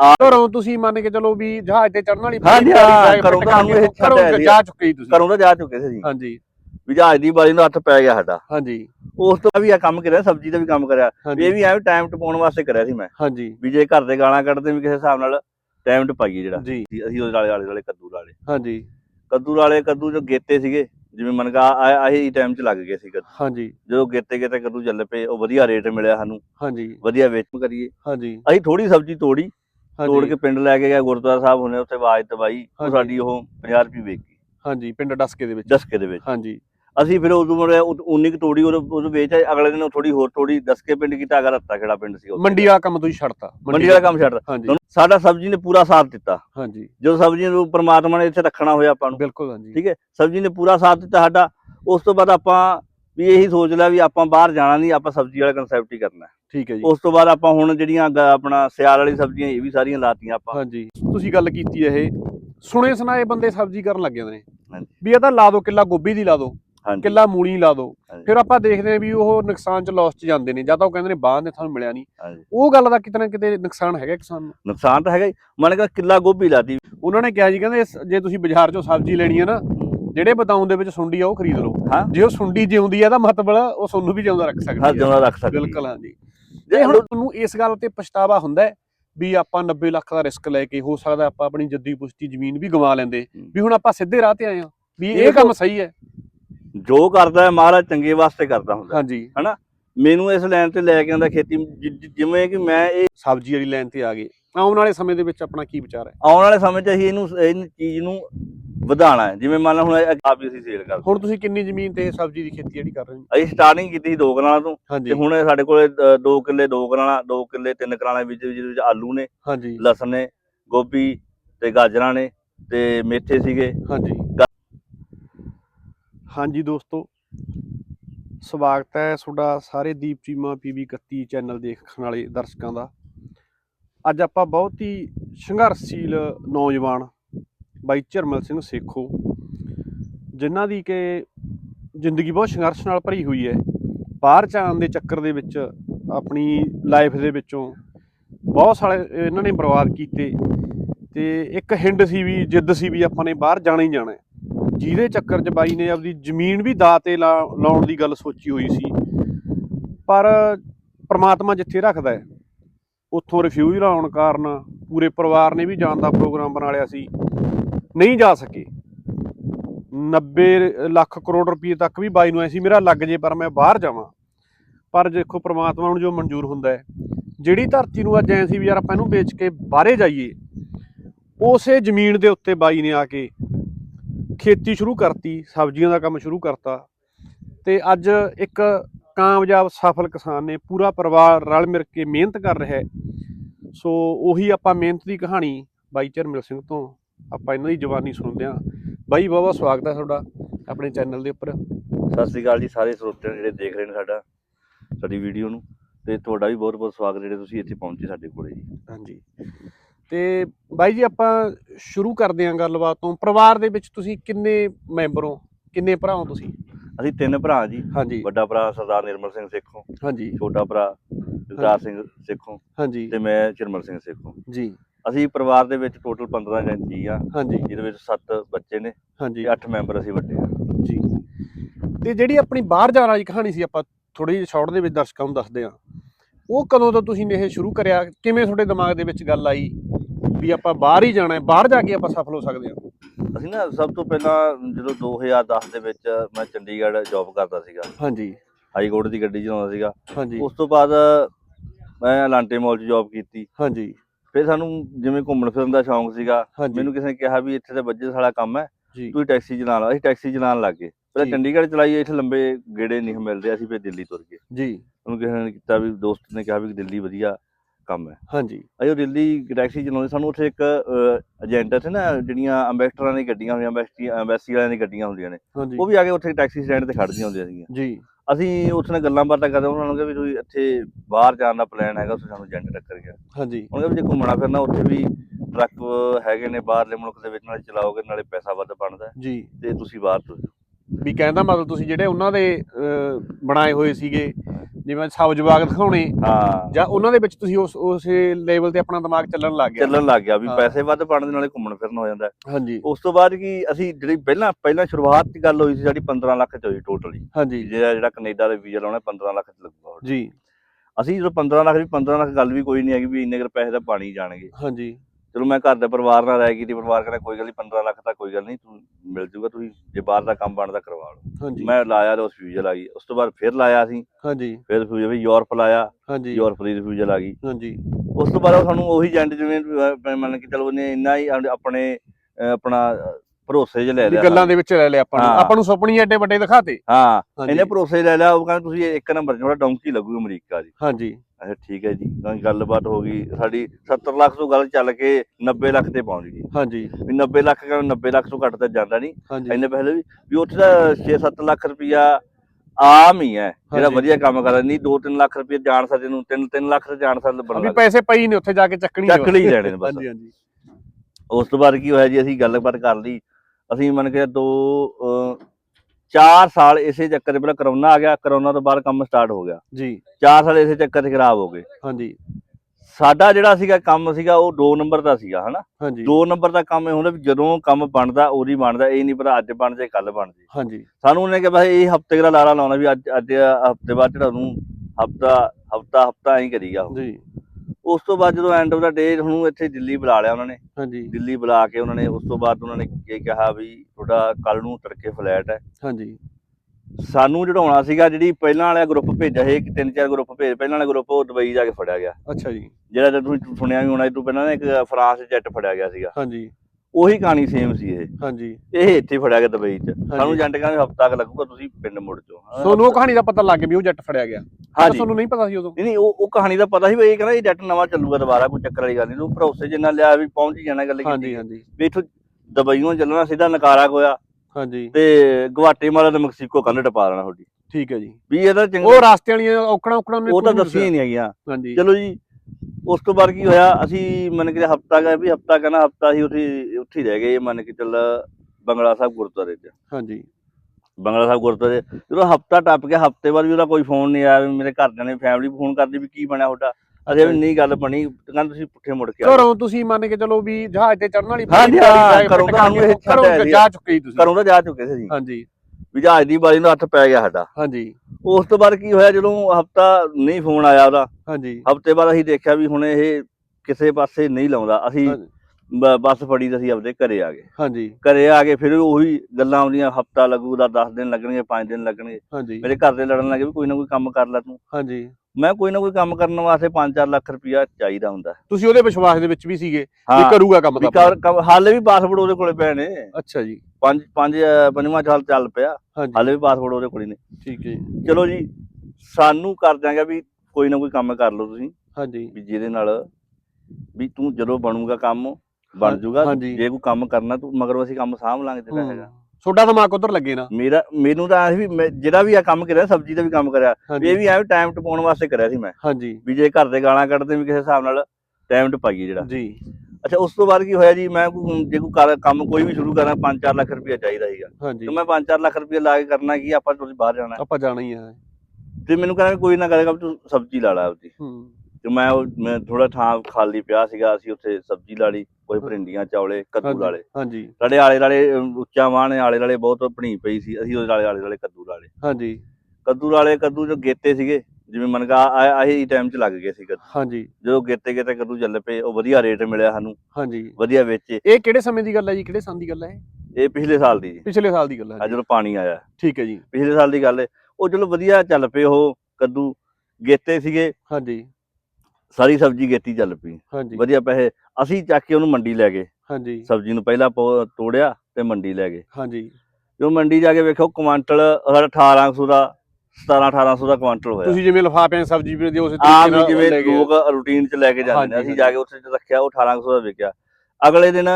ਘਰੋਂ ਤੁਸੀਂ ਮੰਨ ਕੇ ਚਲੋ ਵੀ ਜਹਾਜ਼ ਤੇ ਚੜਨ ਵਾਲੀ ਹਾਂਜੀ, ਹਾਂ, ਘਰੋਂ ਤਾਂ ਸਾਨੂੰ ਇਹ ਘਰੋਂ। ਜਾ ਚੁੱਕੇ ਸੀ ਤੁਸੀਂ। ਘਰੋਂ ਤਾਂ ਜਾ ਚੁੱਕੇ ਸੀ ਜੀ। ਹਾਂਜੀ। ਵੀ ਜਹਾਜ਼ ਦੀ ਬਾਰੀ ਨੂੰ ਹੱਥ ਪੈ ਗਿਆ ਸਾਡਾ। ਹਾਂਜੀ। ਉਸ ਤੋਂ ਵੀ ਆ ਕੰਮ ਕਰਿਆ ਸਬਜ਼ੀ ਦਾ ਵੀ ਕੰਮ ਕਰਿਆ। ਇਹ ਵੀ ਐਵੇਂ ਟਾਈਮ ਟਪਾਉਣ ਵਾਸਤੇ ਕਰਿਆ ਸੀ ਮੈਂ। ਹਾਂਜੀ। ਵੀ ਜੇ ਘਰ ਦੇ ਗਾਲਾਂ ਕੱਢਦੇ ਵੀ ਕਿਸੇ ਹਿਸਾਬ ਨਾਲ ਟਾਈਮ ਟਪਾਈਏ ਜਿਹੜਾ। ਜੀ। ਅਸੀਂ ਉਹਦੇ ਵਾਲੇ ਵਾਲੇ ਕੱਦੂ ਵਾਲੇ। ਹਾਂਜੀ। ਕੱਦੂ ਵਾਲੇ ਕੱਦੂ ਜੋ ਗੇਤੇ ਸੀਗੇ ਜਿਵੇਂ ਮਨਕਾ ਆਹੀ ਟਾਈਮ 'ਚ ਲੱਗ ਗਏ ਸੀ ਕੱਦੂ। ਹਾਂਜੀ। ਜਦੋਂ ਗੇਤੇ ਗੇਤੇ ਕੱਦੂ ਚੱਲ ਪਏ ਉਹ ਵਧੀਆ ਰੇਟ ਮਿਲਿਆ ਸਾਨੂੰ। ਹਾਂਜੀ। ਵਧੀਆ ਵੇਚ ਕਰੀਏ। ਹਾਂਜੀ। ਅਸੀਂ ਥੋੜੀ ਸਬਜ਼ੀ ਤੋੜੀ। ਤੋੜ ਕੇ ਪਿੰਡ ਲੈ ਕੇ ਗਏ ਗੁਰਦੁਆਰਾ ਸਾਹਿਬ ਹੁਣੇ ਉੱਥੇ ਆਵਾਜ਼ ਦਵਾਈ ਉਹ। ਸਾਡੀ ਉਹ 50 ਰੁਪਏ ਵੇਚ। ਗਈ ਹਾਂਜੀ ਪਿੰਡ ਡਸਕੇ ਦੇ ਵਿੱਚ। ਦਸਕੇ ਦੇ ਵਿੱਚ। ਹਾਂਜੀ। ਅਸੀਂ ਫਿਰ ਉਦੋਂ ਮੁੜੇ ਉਨੀ ਕੁ ਤੋੜੀ ਉਹ ਵੇਚ ਆਏ ਅਗਲੇ ਦਿਨ ਥੋੜੀ ਹੋਰ ਤੋੜੀ ਦਸਕੇ ਪਿੰਡ ਕੀਤਾ ਅਗਰ ਹੱਤਾ ਖੇੜਾ ਪਿੰਡ ਸੀ। ਮੰਡੀ ਵਾਲਾ ਕੰਮ ਤੁਸੀਂ ਛੱਡਤਾ। ਮੰਡੀ ਵਾਲਾ ਕੰਮ ਛੱਡ ਹਾਂਜੀ। ਸਾਡਾ ਸਬਜ਼ੀ ਨੇ ਪੂਰਾ ਸਾਥ ਦਿੱਤਾ। ਹਾਂਜੀ। ਜਦੋਂ ਸਬਜ਼ੀ ਨੂੰ ਪ੍ਰਮਾਤਮਾ ਨੇ ਇੱਥੇ ਰੱਖਣਾ ਹੋਇਆ ਆਪਾਂ ਨੂੰ। ਬਿਲਕੁਲ ਹਾਂਜੀ। ਠੀਕ ਹੈ? ਸਬਜ਼ੀ ਨੇ ਪੂਰਾ ਸਾਥ ਦਿੱਤਾ ਸਾਡਾ। ਉਸ ਤੋਂ ਬਾਅਦ ਆਪਾਂ ਵੀ ਇਹੀ ਸੋਚ ਲਿਆ ਵੀ ਆਪਾਂ ਬਾਹਰ ਜਾਣਾ ਨਹੀਂ ਆਪਾਂ ਸਬਜ਼ੀ ਵਾਲਾ ਕਨਸੈਪਟ ਹੀ ਕਰਨਾ। ਠੀਕ ਹੈ ਜੀ। ਉਸ ਤੋਂ ਬਾਅਦ ਆਪਾਂ ਹੁਣ ਜਿਹੜੀਆਂ ਗ- ਆਪਣਾ ਸਿਆਲ ਵਾਲੀ ਸਬਜ਼ੀਆਂ ਇਹ ਵੀ ਸਾਰੀਆਂ ਲਾਤੀਆਂ ਆਪਾਂ। ਹਾਂਜੀ। ਤੁਸੀਂ ਗੱਲ ਕੀਤੀ ਇਹ। ਸੁਣੇ ਸੁਨਾਏ ਬੰਦੇ ਸਬਜ਼ੀ ਕਰਨ ਲੱਗ ਜਾਂਦੇ ਨੇ। ਹਾਂਜੀ। ਵੀ ਇਹ ਤਾਂ ਲਾ ਦੋ ਕਿੱਲਾ ਗੋਭੀ ਦੀ ਲਾ ਦੋ ਹਾਂਜੀ। ਕਿੱਲਾ ਮੂਲੀ ਲਾ ਦੋ। ਹਾਂਜੀ। ਫਿਰ ਆਪਾਂ ਦੇਖਦੇ ਹਾਂ ਵੀ ਉਹ ਨੁਕਸਾਨ ਚ ਲਾਸ ਚ ਜਾਂਦੇ ਨੇ ਜਾਂ ਤਾਂ ਉਹ ਕਹਿੰਦੇ ਨੇ ਬਾਹਰ ਦੇ ਤੁਹਾਨੂੰ ਮਿਲਿਆ ਨਹੀਂ। ਹਾਂਜੀ। ਉਹ ਗੱਲ ਦਾ ਕਿਤੇ ਨਾ ਕਿਤੇ ਨੁਕਸਾਨ ਹੈਗਾ ਕਿਸਾਨ ਨੂੰ ਨੁਕਸਾਨ ਤਾਂ ਹੈਗਾ ਹੀ। ਮਨ ਕਾ ਕਿੱਲਾ ਗੋਭੀ ਲਾਤੀ। ਉਹਨਾਂ ਨੇ ਕਿਹਾ ਜੀ ਕਹਿੰਦੇ ਇਸ- ਜੇ ਤੁਸੀਂ ਬਾਜ਼ਾਰ ਚੋਂ ਸਬਜ਼ੀ ਲੈਣੀ ਹੈ ਨਾ ਜਿਹੜੇ ਬਦਾਮ ਦੇ ਵਿੱਚ ਸੁੰਡੀ ਆ ਉਹ ਖਰੀਦ ਲਓ। ਹਾਂ। ਜੇ ਉਹ ਸੁੰਡੀ ਜਿਉਂਦੀ ਆ ਤਾਂ ਮਤਲਬ ਉਹ ਤੁਹਾਨੂੰ ਵੀ ਜਿਉਂਦਾ ਰੱਖ ਸਕਦੀ ਹੈ ਜਣਾ ਰੱਖ ਸਕਦੀ ਹੈ। ਬਿਲਕੁਲ ਹਾਂਜੀ ਜੇ। ਤੇ ਹੁਣ ਤੁਹਾਨੂੰ ਇਸ ਗੱਲ ਤੇ ਪਛਤਾਵਾ ਹੁੰਦਾ ਹੈ ਵੀ ਆਪਾਂ 90 ਲੱਖ ਦਾ ਰਿਸਕ ਲੈ ਕੇ ਹੋ ਸਕਦਾ ਆਪਾਂ ਆਪਣੀ ਜੱਦੀ ਪੁਸ਼ਤੀ ਜ਼ਮੀਨ ਵੀ ਗਵਾ ਲੈਂਦੇ ਹੂੰ। ਵੀ ਹੁਣ ਆਪਾਂ ਸਿੱਧੇ ਰਾਹ ਤੇ ਆਏ ਹਾਂ ਵੀ ਇਹ ਕੰਮ ਸਹੀ ਹੈ। ਜੋ ਕਰਦਾ ਹੈ ਮਹਾਰਾਜ ਚੰਗੇ ਵਾਸਤੇ ਕਰਦਾ ਹੁੰਦਾ। ਹਾਂਜੀ ਮੈਨੂੰ ਇਸ ਲਾਈਨ ਤੇ ਲੈ ਕੇ ਆਂਦਾ ਖੇਤੀ ਜਿ- ਜਿ- ਜਿਵੇਂ ਕਿ ਮੈਂ ਇਹ ਸਬਜ਼ੀ ਵਾਲੀ ਲਾਈਨ ਤੇ ਆ ਗਏ। ਆਉਣ ਵਾਲੇ ਸਮੇਂ ਦੇ ਵਿੱਚ ਆਪਣਾ ਕੀ ਵਿਚਾਰ ਹੈ? ਆਉਣ ਵਾਲੇ ਸਮੇਂ 'ਚ ਅਸੀਂ ਇਹਨੂੰ ਇਹ ਚੀਜ਼ ਨੂੰ ਵਧਾਉਣਾ ਹੈ। ਜਿਵੇਂ ਮੰਨ ਲਓ ਹੁਣ ਇਹ ਆਪ ਹੀ ਅਸੀਂ ਸੇਲ ਕਰਦੇ ਹੁਣ ਤੁਸੀਂ ਕਿੰਨੀ ਜ਼ਮੀਨ ਤੇ ਸਬਜ਼ੀ ਦੀ ਖੇਤੀ ਜਿਹੜੀ ਕਰ ਰਹੇ ਹੋ? ਅਸੀਂ ਸਟਾਰਟਿੰਗ ਕੀਤੀ ਸੀ ਦੋ ਕਨਾਲਾਂ ਤੋਂ। ਤੇ ਹੁਣ ਸਾਡੇ ਕੋਲੇ 2 ਕਿੱਲੇ ਦੋ ਕਨਾਲਾਂ 2 ਕਿੱਲੇ ਤਿੰਨ ਕਨਾਲਾਂ ਵਿੱਚ ਜਿਹਦੇ ਵਿੱਚ ਆਲੂ ਨੇ ਹਾਂਜੀ। ਲਸਣ ਨੇ ਗੋਭੀ ਤੇ ਗਾਜਰਾਂ ਨੇ ਤੇ ਮੇਥੇ ਸੀਗੇ। ਹਾਂਜੀ। ਹਾਂਜੀ ਦੋਸਤੋ ਸਵਾਗਤ ਹੈ ਤੁਹਾਡਾ ਸਾਰੇ ਦੀਪ ਚੀਮਾ ਪੀਵੀ 31 ਚੈਨਲ ਦੇਖਣ ਵਾਲੇ ਦਰਸ਼ਕਾਂ ਦਾ। ਅੱਜ ਆਪਾਂ ਬਹੁਤ ਹੀ ਸੰਘਰਸ਼ੀਲ ਨੌਜਵਾਨ ਬਾਈ ਝਰਮਲ ਸਿੰਘ ਸੇਖੋ, ਜਿਨ੍ਹਾਂ ਦੀ ਕਿ ਜ਼ਿੰਦਗੀ ਬਹੁਤ ਸੰਘਰਸ਼ ਨਾਲ ਭਰੀ ਹੋਈ ਹੈ। ਬਾਹਰ ਜਾਣ ਦੇ ਚੱਕਰ ਦੇ ਵਿੱਚ, ਆਪਣੀ ਲਾਈਫ ਦੇ ਵਿੱਚੋਂ ਬਹੁਤ ਸਾਰੇ ਇਹਨਾਂ ਨੇ ਬਰਬਾਦ ਕੀਤੇ ਤੇ ਇੱਕ ਹਿੰਡ ਸੀ ਵੀ, ਜਿੱਦ ਸੀ ਵੀ ਆਪਾਂ ਨੇ ਬਾਹਰ ਜਾਣਾ ਹੀ ਜਾਣਾ ਜਿਹਦੇ ਚੱਕਰ 'ਚ ਬਾਈ ਨੇ ਆਪਦੀ ਜ਼ਮੀਨ ਵੀ ਦਾਅ ਤੇ ਲਾ- ਲਾਉਣ ਦੀ ਗੱਲ ਸੋਚੀ ਹੋਈ ਸੀ। ਪਰ ਪ੍ਰਮਾਤਮਾ ਜਿੱਥੇ ਰੱਖਦਾ ਹੈ ਉੱਥੋਂ ਰਿਫਿਊਜ਼ਲ ਆਉਣ ਕਾਰਨ ਪੂਰੇ ਪਰਿਵਾਰ ਨੇ ਵੀ ਜਾਣ ਦਾ ਪ੍ਰੋਗਰਾਮ ਬਣਾ ਲਿਆ ਸੀ। ਨਹੀਂ ਜਾ ਸਕੇ। 90 ਲੱਖ ਕਰੋੜ ਰੁਪਏ ਤੱਕ ਵੀ ਬਾਈ ਨੂੰ ਐ ਸੀ ਮੇਰਾ ਲੱਗ ਜੇ ਪਰ ਮੈਂ ਬਾਹਰ ਜਾਵਾਂ। ਪਰ ਦੇਖੋ ਪ੍ਰਮਾਤਮਾ ਨੂੰ ਜੋ ਮਨਜ਼ੂਰ ਹੁੰਦਾ ਹੈ, ਜਿਹੜੀ ਧਰਤੀ ਨੂੰ ਅੱਜ ਐ ਸੀ ਵੀ ਯਾਰ ਆਪਾਂ ਇਹਨੂੰ ਵੇਚ ਕੇ ਬਾਹਰੇ ਜਾਈਏ, ਉਸੇ ਜ਼ਮੀਨ ਦੇ ਉੱਤੇ ਬਾਈ ਨੇ ਆ ਕੇ ਖੇਤੀ ਸ਼ੁਰੂ ਕਰਤੀ, ਸਬਜ਼ੀਆਂ ਦਾ ਕੰਮ ਸ਼ੁਰੂ ਕਰਤਾ। ਤੇ ਅੱਜ ਇੱਕ ਕਾਮਯਾਬ ਸਫਲ ਕਿਸਾਨ ਨੇ ਪੂਰਾ ਪਰਿਵਾਰ ਰਲ ਮਿਲ ਕੇ ਮਿਹਨਤ ਕਰ ਰਿਹਾ ਹੈ। ਸੋ ਉਹੀ ਆਪਾਂ ਮਿਹਨਤ ਦੀ ਕਹਾਣੀ ਬਾਈ ਚਰਮਿਲ ਸਿੰਘ ਤੋਂ ਆਪਾਂ ਇਹਨਾਂ ਦੀ ਜਵਾਨੀ ਸੁਣਦੇ ਹਾਂ। ਬਾਈ ਬਹੁਤ ਸਵਾਗਤ ਹੈ ਤੁਹਾਡਾ ਆਪਣੇ ਚੈਨਲ ਦੇ ਉੱਪਰ। ਸਤਿ ਸ੍ਰੀ ਅਕਾਲ ਜੀ ਸਾਰੇ ਸਰੋਤਿਆਂ ਜਿਹੜੇ ਦੇਖ ਰਹੇ ਨੇ ਸਾਡਾ ਸਾਡੀ ਵੀਡੀਓ ਨੂੰ। ਤੇ ਤੁਹਾਡਾ ਵੀ ਬਹੁਤ ਬਹੁਤ ਸਵਾਗਤ ਜਿਹੜੇ ਤੁਸੀਂ ਇੱਥੇ ਪਹੁੰਚੇ ਸਾਡੇ ਕੋਲੇ ਜੀ। ਹਾਂਜੀ। ਤੇ ਬਾਈ ਜੀ ਆਪਾਂ ਸ਼ੁਰੂ ਕਰਦੇ ਹਾਂ ਗੱਲਬਾਤ ਤੋਂ। ਪਰਿਵਾਰ ਦੇ ਵਿੱਚ ਤੁਸੀਂ ਕਿੰਨੇ ਮੈਂਬਰ ਹੋ? ਕਿੰਨੇ ਭਰਾ ਹੋ ਤੁਸੀਂ? ਅਸੀਂ ਤਿੰਨ ਭਰਾ ਜੀ। ਹਾਂਜੀ। ਵੱਡਾ ਭਰਾ ਸਰਦਾਰ ਨਿਰਮਲ ਸਿੰਘ ਸੇਖੋਂ ਹਾਂਜੀ। ਛੋਟਾ ਭਰਾ ਜਗਤਾਰ ਸਿੰਘ ਸੇਖੋਂ ਹਾਂਜੀ। ਤੇ ਮੈਂ ਚਰਮਲ ਸਿੰਘ ਸੇਖੋਂ। ਜੀ। ਅਸੀਂ ਪਰਿਵਾਰ ਦੇ ਵਿੱਚ ਟੋਟਲ 15 ਜਣ ਜੀ ਆ ਹਾਂਜੀ। ਜਿਹਦੇ ਵਿੱਚ 7 ਬੱਚੇ ਨੇ ਹਾਂਜੀ। ਤੇ 8 ਮੈਂਬਰ ਅਸੀਂ ਵੱਡੇ ਆ। ਜੀ। ਤੇ ਜਿਹੜੀ ਆਪਣੀ ਬਾਹਰ ਜਾਣ ਵਾਲੀ ਕਹਾਣੀ ਸੀ ਆਪਾਂ ਥੋੜੀ ਜਿਹੀ ਸ਼ਾਰਟ ਦੇ ਵਿੱਚ ਦਰਸ਼ਕਾਂ ਨੂੰ ਦੱਸਦੇ ਹਾਂ। ਉਹ ਕਦੋਂ ਤੋਂ ਤੁਸੀਂ ਇਹ ਸ਼ੁਰੂ ਕਰਿਆ? ਕਿਵੇਂ ਤੁਹਾਡੇ ਦਿਮਾਗ ਦੇ ਵਿੱਚ ਗੱਲ ਆਈ ਵੀ ਆਪਾਂ ਬਾਹਰ ਹੀ ਜਾਣਾ ਹੈ? ਬਾਹਰ ਜਾ ਕੇ ਆਪਾਂ ਸਫਲ ਹੋ ਸਕਦੇ ਹਾਂ? ਅਸੀਂ ਨਾ ਸਭ ਤੋਂ ਪਹਿਲਾਂ ਜਦੋਂ 2010 ਦੇ ਵਿੱਚ ਮੈਂ ਚੰਡੀਗੜ੍ਹ ਜੌਬ ਕਰਦਾ ਸੀਗਾ। ਹਾਂਜੀ। ਹਾਈ ਕੋਰਟ ਦੀ ਗੱਡੀ ਚਲਾਉਂਦਾ ਸੀਗਾ। ਹਾਂਜੀ। ਉਸ ਤੋਂ ਬਾਅਦ ਮੈਂ ਲਾਂਟੇ ਮਾਲ 'ਚ ਜੌਬ ਕੀਤੀ। ਹਾਂਜੀ। ਫਿਰ ਸਾਨੂੰ ਜਿਵੇਂ ਘੁੰਮਣ ਫਿਰਨ ਦਾ ਸ਼ੌਂਕ ਸੀਗਾ ਮੈਨੂੰ ਕਿਸੇ ਨੇ ਕਿਹਾ ਵੀ ਇੱਥੇ ਤਾਂ ਬੱਜੇ ਸਾਲਾ ਕੰਮ ਹੈ ਜੀ। ਤੂੰ ਟੈਕਸੀ ਚਲਾ ਲਾ ਅਸੀਂ ਟੈਕਸੀ ਚਲਾਉਣ ਲੱਗ ਗਏ। ਪਹਿਲਾਂ। ਚੰਡੀਗੜ੍ਹ ਚਲਾਈ ਇੱਥੇ ਲੰਬੇ ਗੇੜੇ ਨਹੀਂ ਮਿਲਦੇ ਅਸੀਂ ਫਿਰ ਦਿੱਲੀ ਤੁਰ ਗਏ। ਜੀ। ਉਹਨੂੰ ਕਿਸੇ ਨੇ ਕੀਤਾ ਵੀ ਦੋਸਤ ਨੇ ਕਿਹਾ ਵੀ ਦਿੱਲੀ ਵਧੀਆ ਕੰਮ ਹੈ। ਹਾਂਜੀ। ਅਜੋ ਦਿੱਲੀ ਟੈਕਸੀ ਚਲਾਉਂਦੇ ਸਾਨੂੰ ਉੱਥੇ ਇੱਕ ਏਜੰਟ ਸੀ ਨਾ ਜਿਹੜੀਆਂ ਅੰਬੈਸਡਰਾਂ ਦੀਆਂ ਗੱਡੀਆਂ ਹੁੰਦੀਆਂ ਅੰਬੈਸਟੀ ਅੰਬੈਸੀ ਵਾਲਿਆਂ ਦੀਆਂ ਗੱਡੀਆਂ ਹੁੰਦੀਆਂ ਨੇ। ਉਹ ਵੀ ਆ ਕੇ ਉੱਥੇ ਟੈਕਸੀ ਸਟੈਂਡ ਤੇ ਖੜਦੀਆਂ ਹੁੰਦੀਆਂ ਸੀਗੀਆਂ। ਜੀ। ਅਸੀਂ ਉੱਥੇ ਨਾਲ ਗੱਲਾਂ ਬਾਤਾਂ ਕਰਦੇ ਉਹਨਾਂ ਨੂੰ ਕਿਹਾ ਵੀ ਤੁਸੀਂ ਇੱਥੇ ਬਾਹਰ ਜਾਣ ਦਾ ਪਲਾਨ ਹੈਗਾ ਤੁਸੀਂ ਸਾਨੂੰ ਏਜੰਟ ਟੱਕਰ ਗਿਆ। ਹਾਂਜੀ। ਉਹਨਾਂ ਵੀ ਜੇ ਘੁੰਮਣਾ ਫਿਰਨਾ ਉੱਥੇ ਵੀ ਟਰੱਕ ਹੈਗੇ ਨੇ ਬਾਹਰਲੇ ਮੁਲਕ ਦੇ ਵਿੱਚ ਨਾਲੇ ਚਲਾਓਗੇ ਨਾਲੇ ਪੈਸਾ ਵੱਧ ਬਣਦਾ। ਜੀ। ਤੇ ਤੁਸੀਂ ਬਾਹਰ ਤੋਂ ਵੀ ਕਹਿੰਦਾ ਮਤਲਬ ਤੁਸੀਂ ਜਿਹੜੇ ਉਹਨਾਂ ਦੇ ਬਣਾਏ ਹੋਏ ਸੀਗੇ ਜਿਵੇਂ ਸਬਜ਼ ਜਵਾਗ ਦਿਖਾਉਣੇ ਹਾਂ। ਜਾਂ ਉਹਨਾਂ ਦੇ ਵਿੱਚ ਤੁਸੀਂ ਉਸ ਉਸੇ ਲੈਵਲ ਤੇ ਆਪਣਾ ਦਿਮਾਗ ਚੱਲਣ ਲੱਗ ਗਿਆ। ਚੱਲਣ ਲੱਗ ਗਿਆ ਵੀ। ਪੈਸੇ ਵੱਧ ਬਣਦੇ ਨਾਲੇ ਘੁੰਮਣ ਫਿਰਨ ਹੋ ਜਾਂਦਾ। ਹਾਂਜੀ। ਉਸ ਤੋਂ ਬਾਅਦ ਕੀ ਅਸੀਂ ਜਿਹੜੀ ਪਹਿਲਾਂ ਪਹਿਲਾਂ ਸ਼ੁਰੂਆਤ ਦੀ ਗੱਲ ਹੋਈ ਸੀ ਸਾਡੀ 15 ਲੱਖ ਚ ਹੋਈ ਟੋਟਲੀ ਹਾਂਜੀ। ਜਿਹੜਾ ਜਿਹੜਾ ਕੈਨੇਡਾ ਦਾ ਵੀਜ਼ਾ ਲਾਉਣਾ 15 ਲੱਖ ਚ ਲੱਗੂਗਾ। ਜੀ। ਅਸੀਂ ਜਦੋਂ 15 ਲੱਖ ਵੀ 15 ਲੱਖ ਗੱਲ ਵੀ ਕੋਈ ਨਹੀਂ ਹੈਗੀ ਵੀ ਇੰਨੇ ਕੁ ਪੈਸੇ ਤਾਂ ਪਾਣੀ ਜਾਣਗੇ। ਹਾਂਜੀ। ਚਲੋ ਮੈਂ ਘਰ ਦੇ ਪਰਿਵਾਰ ਨਾਲ ਰਹਿ ਗਈ ਤੇ ਪਰਿਵਾਰ ਕਹਿੰਦਾ ਕੋਈ ਗੱਲ ਨਹੀਂ 15 ਲੱਖ ਤਾਂ ਕੋਈ ਗੱਲ ਨਹੀਂ ਤੂੰ ਮਿਲ ਜੂਗਾ ਤੁਸੀਂ ਜੇ ਬਾਹਰ ਦਾ ਕੰਮ ਬਣਦਾ ਕਰਵਾ ਲਓ। ਹਾਂਜੀ। ਮੈਂ ਲਾਇਆ ਤੇ ਉਸ ਵੀਜ਼ਾ ਲਾ ਗਈ। ਉਸ ਤੋਂ ਬਾਅਦ ਫਿਰ ਲਾਇਆ ਸੀ ਹਾਂਜੀ। ਫਿਰ ਵੀਜ਼ਾ ਵੀ ਯੂਰਪ ਲਾਇਆ। ਹਾਂਜੀ। ਯੂਰਪ ਦੀ ਵੀਜ਼ਾ ਲਾ ਗਈ। ਹਾਂਜੀ। ਉਸ ਤੋਂ ਬਾਅਦ ਉਹ ਸਾਨੂੰ ਉਹੀ ਏਜੰਟ ਜਿਵੇਂ ਮੰਨ ਕੇ ਚਲੋ ਉਹਨੇ ਇੰਨਾ ਹੀ ਆਪਣੇ ਆਪਣਾ ਭਰੋਸੇ 'ਚ ਲੈ ਵੀ ਲਿਆ ਗੱਲਾਂ ਦੇ ਵਿੱਚ ਲੈ ਲਿਆ ਆਪਾਂ ਨੂੰ। ਹਾਂ। ਆਪਾਂ ਨੂੰ ਸੁਪਨੇ ਹੀ ਐਡੇ ਵੱਡੇ ਦਿਖਾਤੇ। ਹਾਂ ਹਾਂਜੀ। ਇਹਨੇ ਭਰੋਸੇ 'ਚ ਲੈ ਲਿਆ ਉਹ ਕਹਿੰਦਾ ਤੁਸੀਂ ਇੱਕ ਨੰਬਰ ਜਿਹੜਾ ਡੌਂਕੀ ਲੱਗੂ ਅਮਰੀਕਾ ਦੀ। ਹਾਂਜੀ। ਅੱਛਾ ਠੀਕ ਹੈ ਜੀ ਤਾਂ ਗੱਲ-ਬਾਤ ਹੋ ਗਈ। ਸਾਡੀ 70 ਲੱਖ ਤੋਂ ਗੱਲ ਚੱਲ ਕੇ 90 ਲੱਖ ਤੇ ਪਹੁੰਚ ਗਈ। ਹਾਂਜੀ। ਵੀ 90 ਲੱਖ ਕਹਿੰਦਾ 90 ਲੱਖ ਤੋਂ ਘੱਟ ਤਾਂ ਜਾਂਦਾ ਨਹੀਂ। ਹਾਂਜੀ। ਇੰਨੇ ਪੈਸੇ ਵੀ ਵੀ ਉੱਥੇ ਦਾ 6-7 ਲੱਖ ਰੁਪਇਆ ਆਮ ਹੀ ਹੈ ਜਿਹੜਾ ਹਾਂਜੀ। ਵਧੀਆ ਕੰਮ ਕਰਦਾ। ਨਹੀਂ 2-3 ਲੱਖ ਰੁਪਏ ਜਾਣ ਸਕਦੇ ਨੂੰ 3-3 ਲੱਖ ਤੇ ਜਾਣ ਸਕਦੇ ਵੀ ਬੰਦਾ ਪੈਸੇ ਪਈ ਨੇ ਉੱਥੇ ਜਾ ਕੇ ਚੱਕਣੀ ਚੱਕ ਲਈ ਜਾਣੇ ਨੇ ਬਸ। ਹਾਂਜੀ ਹਾਂਜੀ। ਉਸ ਤੋਂ ਬਾਅਦ ਕੀ ਹੋਇਆ ਜੀ ਅਸੀਂ ਗੱਲਬਾਤ ਕਰ ਲਈ। ਅਸੀਂ ਮੰਨ ਕੇ ਦੋ ਅਹ, ਚਾਰ ਸਾਲ ਇਸੇ ਚੱਕਰ 'ਚ ਪਹਿਲਾਂ ਕਰੋਨਾ ਆ ਗਿਆ ਕਰੋਨਾ ਤੋਂ ਬਾਅਦ ਕੰਮ ਸਟਾਰਟ ਹੋ ਗਿਆ। ਜੀ। ਚਾਰ ਸਾਲ ਇਸੇ ਚੱਕਰ 'ਚ ਖਰਾਬ ਹੋ ਗਏ। ਹਾਂਜੀ। ਸਾਡਾ ਜਿਹੜਾ ਸੀਗਾ ਕੰਮ ਸੀਗਾ ਉਹ 2 ਨੰਬਰ ਦਾ ਸੀਗਾ ਹਨਾ? ਹਾਂਜੀ। 2 ਨੰਬਰ ਦਾ ਕੰਮ ਇਹ ਹੁੰਦਾ ਵੀ ਜਦੋਂ ਕੰਮ ਬਣਦਾ ਉਦੋਂ ਹੀ ਬਣਦਾ ਇਹ ਨਹੀਂ ਪਤਾ ਅੱਜ ਬਣ ਜਾਏ ਕੱਲ ਬਣ ਜਾਏ ਹਾਂਜੀ। ਸਾਨੂੰ ਉਹਨੇ ਕਿਹਾ ਬਈ ਇਹ ਹਫ਼ਤੇ ਦਾ ਲਾਰਾ ਲਾਉਣਾ ਵੀ ਅੱਜ ਅੱਜ ਹਫ਼ਤੇ ਬਾਅਦ ਜਿਹੜਾ ਨੂੰ ਹਫਤਾ ਹਫਤਾ ਹਫਤਾ ਐਂ ਕਰੀਗਾ। ਜੀ। ਉਸ ਤੋਂ ਬਾਅਦ ਜਦੋਂ ਐਂਡ ਆਫ ਦਾ ਡੇ ਹੁਣ ਇੱਥੇ ਦਿੱਲੀ ਬੁਲਾ ਲਿਆ ਉਹਨਾਂ ਨੇ। ਹਾਂਜੀ। ਦਿੱਲੀ ਬੁਲਾ ਕੇ ਉਹਨਾਂ ਨੇ ਉਸ ਤੋਂ ਬਾਅਦ ਉਹਨਾਂ ਨੇ ਇਹ ਕਿਹਾ ਵੀ ਤੁਹਾਡਾ ਕੱਲ ਨੂੰ ਤੜਕੇ ਫਲੈਟ ਹੈ। ਹਾਂਜੀ। ਸਾਨੂੰ ਚੜਾਉਣਾ ਸੀਗਾ ਜਿਹੜੀ ਪਹਿਲਾਂ ਵਾਲਾ ਗਰੁੱਪ ਭੇਜਿਆ ਸੀ ਕਿ ਤਿੰਨ ਚਾਰ ਗਰੁੱਪ ਭੇਜ ਪਹਿਲਾਂ ਵਾਲਾ ਗਰੁੱਪ ਉਹ ਦੁਬਈ ਜਾ ਕੇ ਫੜਿਆ ਗਿਆ। ਅੱਛਾ ਜੀ। ਜਿਹੜਾ ਤੁਸੀਂ ਸੁਣਿਆ ਵੀ ਹੋਣਾ ਇਹ ਤੋਂ ਪਹਿਲਾਂ ਨਾ ਇੱਕ ਫਰਾਂਸ ਜੈਟ ਫੜਿਆ ਗਿਆ ਸੀਗਾ। ਹਾਂਜੀ। ਉਹੀ ਕਹਾਣੀ ਸੇਮ ਸੀ ਇਹ। ਹਾਂਜੀ। ਇਹ ਇੱਥੇ ਫੜਿਆ ਗਿਆ ਦੁਬਈ 'ਚ। ਸਾਨੂੰ ਏਜੰਟ ਕਹਿੰਦੇ ਹਫਤਾ ਕ ਲੱਗੂਗਾ ਤੁਸੀਂ ਪਿੰਡ ਮੁੜ ਜਾਓ। ਤੁਹਾਨੂੰ ਉਹ ਕਹਾਣੀ ਦਾ ਪਤਾ ਲੱਗ ਗਿਆ ਵੀ ਉਹ ਜੱਟ ਫੜਿਆ ਗਿਆ। ਹਾਂਜੀ। ਤੁਹਾਨੂੰ ਨਹੀਂ ਪਤਾ ਸੀ ਉਦੋਂ? ਨਹੀਂ ਨਹੀਂ ਉਹ ਉਹ ਕਹਾਣੀ ਦਾ ਪਤਾ ਸੀ ਵੀ ਇਹ ਕਹਿੰਦਾ ਇਹ ਜੱਟ ਨਵਾਂ ਚੱਲੂਗਾ ਦੁਬਾਰਾ ਕੋਈ ਚੱਕਰ ਵਾਲੀ ਗੱਲ ਨਹੀਂ। ਨੂੰ ਭਰੋਸੇ ਜਿੰਨਾ ਲਿਆ ਵੀ ਪਹੁੰਚ ਹੀ ਜਾਣਾ ਗੱਲ ਕੀਤੀ। ਹਾਂਜੀ ਵੀ ਇੱਥੋਂ ਦੁਬਈੋਂ ਚੱਲਣਾ ਸਿੱਧਾ ਨਕਾਰਾ ਹੋਇਆ ਹਾਂਜੀ। ਤੇ ਗਵਾਟੇਮਾਲਾ ਤੇ ਮੈਕਸੀਕੋ ਕੰਨ ਟਪਾ ਦੇਣਾ ਤੁਹਾਡੀ ਠੀਕ ਹੈ ਜੀ। ਵੀ ਇਹਦਾ ਚੰਗਾ ਉਹ ਰਾਸਤੇ ਵਾਲੀਆਂ ਔਕੜਾਂ ਔਕੜਾਂ ਉਹ ਤਾਂ ਦੱਸੀਆਂ ਨਹੀਂ ਹੈਗੀਆਂ। ਹਾਂਜੀ। ਚਲੋ ਜੀ ਉਸ ਤੋਂ ਬਾਅਦ ਕੀ ਹੋਇਆ ਅਸੀਂ ਮੰਨ ਕੇ ਹਫਤਾ ਗਿਆ ਵੀ ਹਫਤਾ ਕਹਿੰਦਾ ਹਫਤਾ ਹੀ ਉੱਥੇ ਉੱਥੇ ਹੀ ਰਹਿ ਗਏ ਮੰਨ ਕੇ ਚੱਲ ਬੰਗਲਾ ਸਾਹਿਬ ਗੁਰਦੁਆਰੇ 'ਚ। ਹਾਂਜੀ। ਬੰਗਲਾ ਸਾਹਿਬ ਗੁਰਦੁਆਰੇ ਜਦੋਂ ਹਫਤਾ ਟੱਪ ਗਿਆ ਹਫ਼ਤੇ ਬਾਅਦ ਵੀ ਉਹਦਾ ਕੋਈ ਫੋਨ ਨਹੀਂ ਆਇਆ ਮੇਰੇ ਘਰਦਿਆਂ ਨੇ ਫੈਮਿਲੀ ਫੋਨ ਕਰਦੀ ਵੀ ਕੀ ਬਣਿਆ ਤੁਹਾਡਾ? ਅਜੇ ਵੀ ਨਹੀਂ ਗੱਲ ਬਣੀ ਕਹਿੰਦੇ ਤੁਸੀਂ ਪੁੱਠੇ ਮੁੜ ਕੇ। ਘਰੋਂ ਤੁਸੀਂ ਮੰਨ ਕੇ ਚਲੋ ਵੀ ਜਹਾਜ਼ ਤੇ ਚੜਨ ਵਾਲੀ ਹਾਂ, ਜਾ ਘਰੋਂ ਤਾਂ ਸਾਨੂੰ ਇਹ ਘਰੋਂ। ਜਾ ਚੁੱਕੇ ਤੁਸੀਂ। ਘਰੋਂ ਤਾਂ ਜਾ ਚੁੱਕੇ ਸੀ ਅਸੀਂ। ਹਾਂਜੀ। ਵੀ ਜਹਾਜ਼ ਦੀ ਬਾਰੀ ਨੂੰ ਹੱਥ ਪੈ ਗਿਆ ਸਾਡਾ। ਹਾਂਜੀ। ਉਸ ਤੋਂ ਬਾਅਦ ਕੀ ਹੋਇਆ ਜਦੋਂ ਹਫਤਾ ਨਹੀਂ ਫੋਨ ਆਇਆ ਉਹਦਾ ਹਾਂਜੀ। ਹਫ਼ਤੇ ਬਾਅਦ ਅਸੀਂ ਦੇਖਿਆ ਵੀ ਹੁਣ ਇਹ ਕਿਸੇ ਪਾਸੇ ਨਹੀਂ ਲਾਉਂਦਾ। ਅਸੀਂ। ਬ- ਬੱਸ ਫੜੀ ਤੇ ਅਸੀਂ ਆਪਦੇ ਘਰੇ ਆ ਗਏ। ਹਾਂਜੀ। ਘਰੇ ਆ ਕੇ ਫਿਰ ਉਹੀ ਗੱਲਾਂ ਆਉਂਦੀਆਂ ਹਫਤਾ ਲੱਗੂਗਾ 10 ਦਿਨ ਲੱਗਣਗੇ 5 ਦਿਨ ਲੱਗਣਗੇ। ਹਾਂਜੀ। ਮੇਰੇ ਘਰ ਦੇ ਲੜਨ ਲੱਗੇ ਵੀ ਕੋਈ ਨਾ ਕੋਈ ਕੰਮ ਕਰ ਲੈ ਤੂੰ। ਹਾਂਜੀ। ਮੈਂ ਕੋਈ ਨਾ ਕੋਈ ਕੰਮ ਕਰਨ ਵਾਸਤੇ 5-4 ਲੱਖ ਰੁਪਇਆ ਚਾਹੀਦਾ ਹੁੰਦਾ। ਤੁਸੀਂ ਉਹਦੇ ਵਿਸ਼ਵਾਸ ਦੇ ਵਿੱਚ ਵੀ ਸੀਗੇ ਵੀ ਹਾਂ। ਕਰੂਗਾ ਕੰਮ ਵੀ ਤਾਂ ਕਰ- ਕੰਮ- ਹਾਲੇ ਵੀ ਪਾਸਪੋਰਟ ਉਹਦੇ ਕੋਲੇ ਪਏ ਨੇ। ਅੱਛਾ ਜੀ। ਪੰਜ ਪੰਜ ਪੰਜਵਾਂ ਸਾਲ ਚੱਲ ਪਿਆ। ਹਾਂਜੀ। ਹਾਲੇ ਵੀ ਪਾਸਪੋਰਟ ਉਹਦੇ ਕੋਲੇ ਨੇ। ਠੀਕ ਹੈ ਜੀ। ਚਲੋ ਜੀ ਸਾਨੂੰ ਕਰ ਦਿਆਂਗੇ ਵੀ ਕੋਈ ਨਾ ਕੋਈ ਕੰਮ ਕਰ ਲਓ ਤੁਸੀਂ। ਹਾਂਜੀ। ਵੀ ਜਿਹਦੇ ਨਾਲ ਵੀ ਤੂੰ ਜਦੋਂ ਬਣੂਗਾ ਕੰਮ ਬਣ ਹਾਂ- ਹਾਂਜੀ। ਜੇ ਕੋਈ ਕੰਮ ਕਰਨਾ ਤੂੰ ਮਗਰੋਂ ਅਸੀਂ ਕੰਮ ਸਾਂਭ ਲਾਂਗੇ ਤੇਰਾ ਹੈਗਾ। ਹੂੰ। ਤੁਹਾਡਾ ਦਿਮਾਗ ਉਧਰ ਲੱਗੇ ਨਾ। ਮੇਰਾ ਮੈਨੂੰ ਤਾਂ ਐਂ ਸੀ ਵੀ ਮੈਂ ਜਿਹੜਾ ਵੀ ਆ ਕੰਮ ਕਰਿਆ ਸਬਜ਼ੀ ਦਾ ਵੀ ਕੰਮ ਕਰਿਆ ਇਹ ਵੀ ਐਵੇਂ ਟਾਈਮ ਟਪਾਉਣ ਵਾਸਤੇ ਕਰਿਆ ਸੀ ਮੈਂ। ਹਾਂਜੀ। ਵੀ ਜੇ ਘਰ ਦੇ ਗਾਲਾਂ ਕੱਢਦੇ ਵੀ ਕਿਸੇ ਹਿਸਾਬ ਨਾਲ ਟਾਈਮ ਟਪਾਈਏ ਜਿਹੜਾ। ਜੀ। ਅੱਛਾ ਉਸ ਤੋਂ ਬਾਅਦ ਕੀ ਹੋਇਆ ਜੀ ਮੈਂ ਕੋਈ- ਜੇ ਕੋਈ ਕਰ- ਕੰਮ ਕੋਈ ਵੀ ਸ਼ੁਰੂ ਕਰਾਂ 5-4 ਲੱਖ ਰੁਪਏ ਚਾਹੀਦਾ ਸੀਗਾ। ਹਾਂਜੀ। ਤੇ ਮੈਂ 5-4 ਲੱਖ ਰੁਪਏ ਲਾ ਕੇ ਕਰਨਾ ਕੀ ਆਪਾਂ ਤੁਸੀਂ ਬਾਹਰ ਜਾਣਾ ਆਪਾਂ ਜਾਣਾ ਹੀ ਹੈ। ਤੇ ਮੈਨੂੰ ਕਹਿੰਦਾ ਕੋਈ ਨਾ ਕਰੇਗਾ ਤੂੰ ਸਬਜ਼ੀ ਲਾ ਲਾ ਆਪਦੀ। ਹੂੰ। ਤੇ ਮੈਂ ਉਹ ਮੈਂ ਥੋੜਾ ਥਾਂ ਖਾਲੀ ਪਿਆ ਸੀਗਾ ਅਸੀਂ ਉੱਥੇ ਸਬਜ਼ੀ ਲਾ ਲਈ। ਕੋਈ ਭਰਿੰਡੀਆਂ ਚੌਲੇ ਕੱਦੂ ਲਾ ਲਏ ਹਾਂਜੀ। ਸਾਡੇ ਆਲੇ ਵਾਲੇ ਉੱਚਾ ਮਾਣ ਆਲੇ ਵਾਲੇ ਬਹੁਤ ਭਣੀ ਪਈ ਸੀ। ਅਸੀਂ ਉਹਦੇ ਆਲੇ ਆਲੇ ਵਾਲੇ ਕੱਦੂ ਲਾ ਲਏ ਹਾਂਜੀ। ਕੱਦੂ ਵਾਲੇ ਕੱਦੂ ਜੋ ਗੇਤੇ ਸੀਗੇ ਜਿਵੇਂ ਮਨ ਕਾ ਆਹੀ ਟਾਈਮ ਚ ਲੱਗ ਗਏ ਸੀ ਕੱਦੂ। ਹਾਂਜੀ। ਜਦੋਂ ਗੇਤੇ ਗੇਤੇ ਕੱਦੂ ਚੱਲ ਪਏ ਉਹ ਵਧੀਆ ਰੇਟ ਮਿਲਿਆ ਸਾਨੂੰ। ਹਾਂਜੀ। ਵਧੀਆ ਵੇਚੇ। ਇਹ ਕਿਹੜੇ ਸਮੇਂ ਦੀ ਗੱਲ ਹੈ ਜੀ? ਕਿਹੜੇ ਸਾਲ ਦੀ ਗੱਲ ਹੈ ਇਹ? ਪਿਛਲੇ ਸਾਲ ਦੀ ਜੀ। ਪਿਛਲੇ ਸਾਲ ਦੀ ਗੱਲ ਹੈ ਜਦੋਂ ਪਾਣੀ ਆਇਆ। ਠੀਕ ਹੈ ਜੀ। ਪਿਛਲੇ ਸਾਲ ਦੀ ਗੱਲ ਹੈ। ਉਹ ਚਲੋ ਵਧੀਆ ਚੱਲ ਪਏ ਉਹ ਕੱਦੂ। ਗੇਤੇ ਸੀਗੇ। ਹਾਂਜੀ। ਸਾਰੀ ਸਬਜ਼ੀ ਗੇਤੀ ਚੱਲ ਪਈ। ਹਾਂਜੀ। ਵਧੀਆ ਪੈਸੇ ਅਸੀਂ ਚੱਕ ਕੇ ਉਹਨੂੰ ਮੰਡੀ ਲੈ ਗਏ। ਹਾਂਜੀ। ਸਬਜ਼ੀ ਨੂੰ ਪਹਿਲਾਂ ਪੋ- ਤੋੜਿਆ ਤੇ ਮੰਡੀ ਲੈ ਗਏ। ਹਾਂਜੀ। ਜਦੋਂ ਮੰਡੀ ਜਾ ਕੇ ਵੇਖੋ ਕੁਆਂਟਲ ਸਾਡਾ 1800 ਦਾ 17 1800 ਦਾ ਕੁਆਂਟਲ ਹੋਇਆ। ਤੁਸੀਂ ਜਿਵੇਂ ਲਫਾਫਿਆਂ 'ਚ ਸਬਜ਼ੀ ਵੇਚਦੇ ਹੋ ਉਸੇ ਆਮ ਤਰੀਕੇ ਨਾਲ ਜਿਵੇਂ ਲੈ ਗਏ। ਲੋਕ ਰੂਟੀਨ ਚ ਲੈ ਕੇ ਜਾਂਦੇ ਨੇ। ਹਾਂਜੀ, ਅਸੀਂ ਜਾ ਕੇ ਉੱਥੇ ਰੱਖਿਆ ਉਹ 1800 ਦਾ ਵਿਕਿਆ। ਅਗਲੇ ਦਿਨ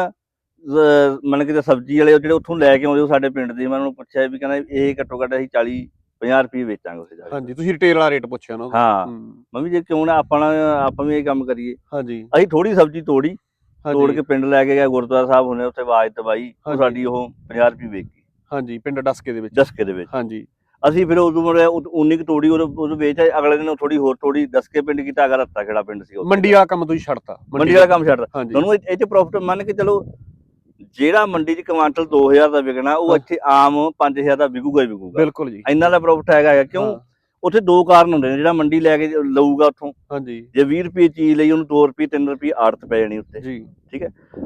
ਮਨ ਕਿ ਸਬਜ਼ੀ ਵਾਲੇ ਉਹ ਜਿਹੜੇ ਉੱਥੋਂ ਲੈ ਕੇ ਆਉਂਦੇ ਉਹ ਸਾਡੇ ਪਿੰਡ ਦੇ ਮੈਂ ਉਹਨਾਂ ਨੂੰ ਪੁੱਛਿਆ ਵੀ ਕਹਿੰਦਾ ਇਹ ਘੱਟੋ ਘੱਟ ਅਸੀਂ 40 50 ਰੁਪਏ ਵੇਚਾਂਗੇ ਉੱਥੇ ਜਾ ਕੇ। ਹਾਂਜੀ ਤੁਸੀਂ ਰਿਟੇਲ ਵਾਲਾ ਰੇਟ ਪੁੱਛਿਆ ਨਾ ਹਾਂ। ਹੂੰ, ਮੈਂ ਵੀ ਜੇ ਕਿਉਂ ਨਾ ਆਪਾਂ ਨਾ- ਆਪਾਂ ਵੀ ਇਹ ਕੰਮ ਕਰੀਏ। ਹਾਂਜੀ। ਅਸੀਂ ਥੋੜੀ ਸਬਜ਼ੀ ਤੋੜੀ ਤੋੜ ਹਾਂਜੀ ਕੇ ਪਿੰਡ ਲੈ ਕੇ ਗਏ ਗੁਰਦੁਆਰਾ ਸਾਹਿਬ ਹੁੰਦੇ ਉੱਥੇ ਆਵਾਜ਼ ਦਵਾਈ ਉਹ ਹਾਂਜੀ। ਸਾਡੀ ਉਹ 50 ਰੁਪਏ ਵੇਚ ਗਈ। ਹਾਂਜੀ ਪਿੰਡ ਡਸਕੇ ਦੇ ਵਿੱਚ। ਦਸਕੇ ਦੇ ਵਿੱਚ। ਹਾਂਜੀ। ਅਸੀਂ ਫਿਰ ਉਦੋਂ ਮੁੜੇ ਉਨੀ ਕੁ ਤੋੜੀ ਉਹ ਉਹ ਵੇਚ ਆਏ ਅਗਲੇ ਦਿਨ ਥੋੜੀ ਹੋਰ ਤੋੜੀ ਦਸਕੇ ਪਿੰਡ ਕੀਤਾ ਅਗਰ ਹੱਤਾ ਖੇੜਾ ਪਿੰਡ ਸੀ ਉੱਥੇ। ਮੰਡੀ ਵਾਲਾ ਕੰਮ ਤੁਸੀਂ ਛੱਡਤਾ। ਮੰਡੀ ਵਾਲਾ ਕੰਮ ਛੱਡ ਹਾਂਜੀ। ਤੁਹਾਨੂੰ ਇਹ ਇਹ ਚ ਪ੍ਰੋਫਿਟ ਮੰਨ ਕੇ ਚਲੋ ਜਿਹੜਾ ਮੰਡੀ 'ਚ ਕੁਆਂਟਲ 2000 ਦਾ ਵਿਕਣਾ ਉਹ ਹਾਂ। ਇੱਥੇ ਆਮ 5000 ਦਾ ਵਿਕੂਗਾ ਹੀ ਵਿਕੂਗਾ। ਬਿਲਕੁਲ ਜੀ। ਇੰਨਾ ਦਾ ਪ੍ਰੋਫਿਟ ਹੈਗਾ ਹੈ, ਕਿਉਂ? ਹਾਂ, ਉੱਥੇ ਦੋ ਕਾਰਨ ਹੁੰਦੇ ਨੇ ਜਿਹੜਾ ਮੰਡੀ ਲੈ ਕੇ ਲਊਗਾ ਉੱਥੋਂ। ਹਾਂਜੀ। ਜੇ 20 ਰੁਪਏ ਚੀਜ਼ ਲਈ ਉਹਨੂੰ 2 ਰੁਪਏ 3 ਰੁਪਏ ਆੜਤ ਪੈ ਜਾਣੀ ਉੱਤੇ। ਜੀ।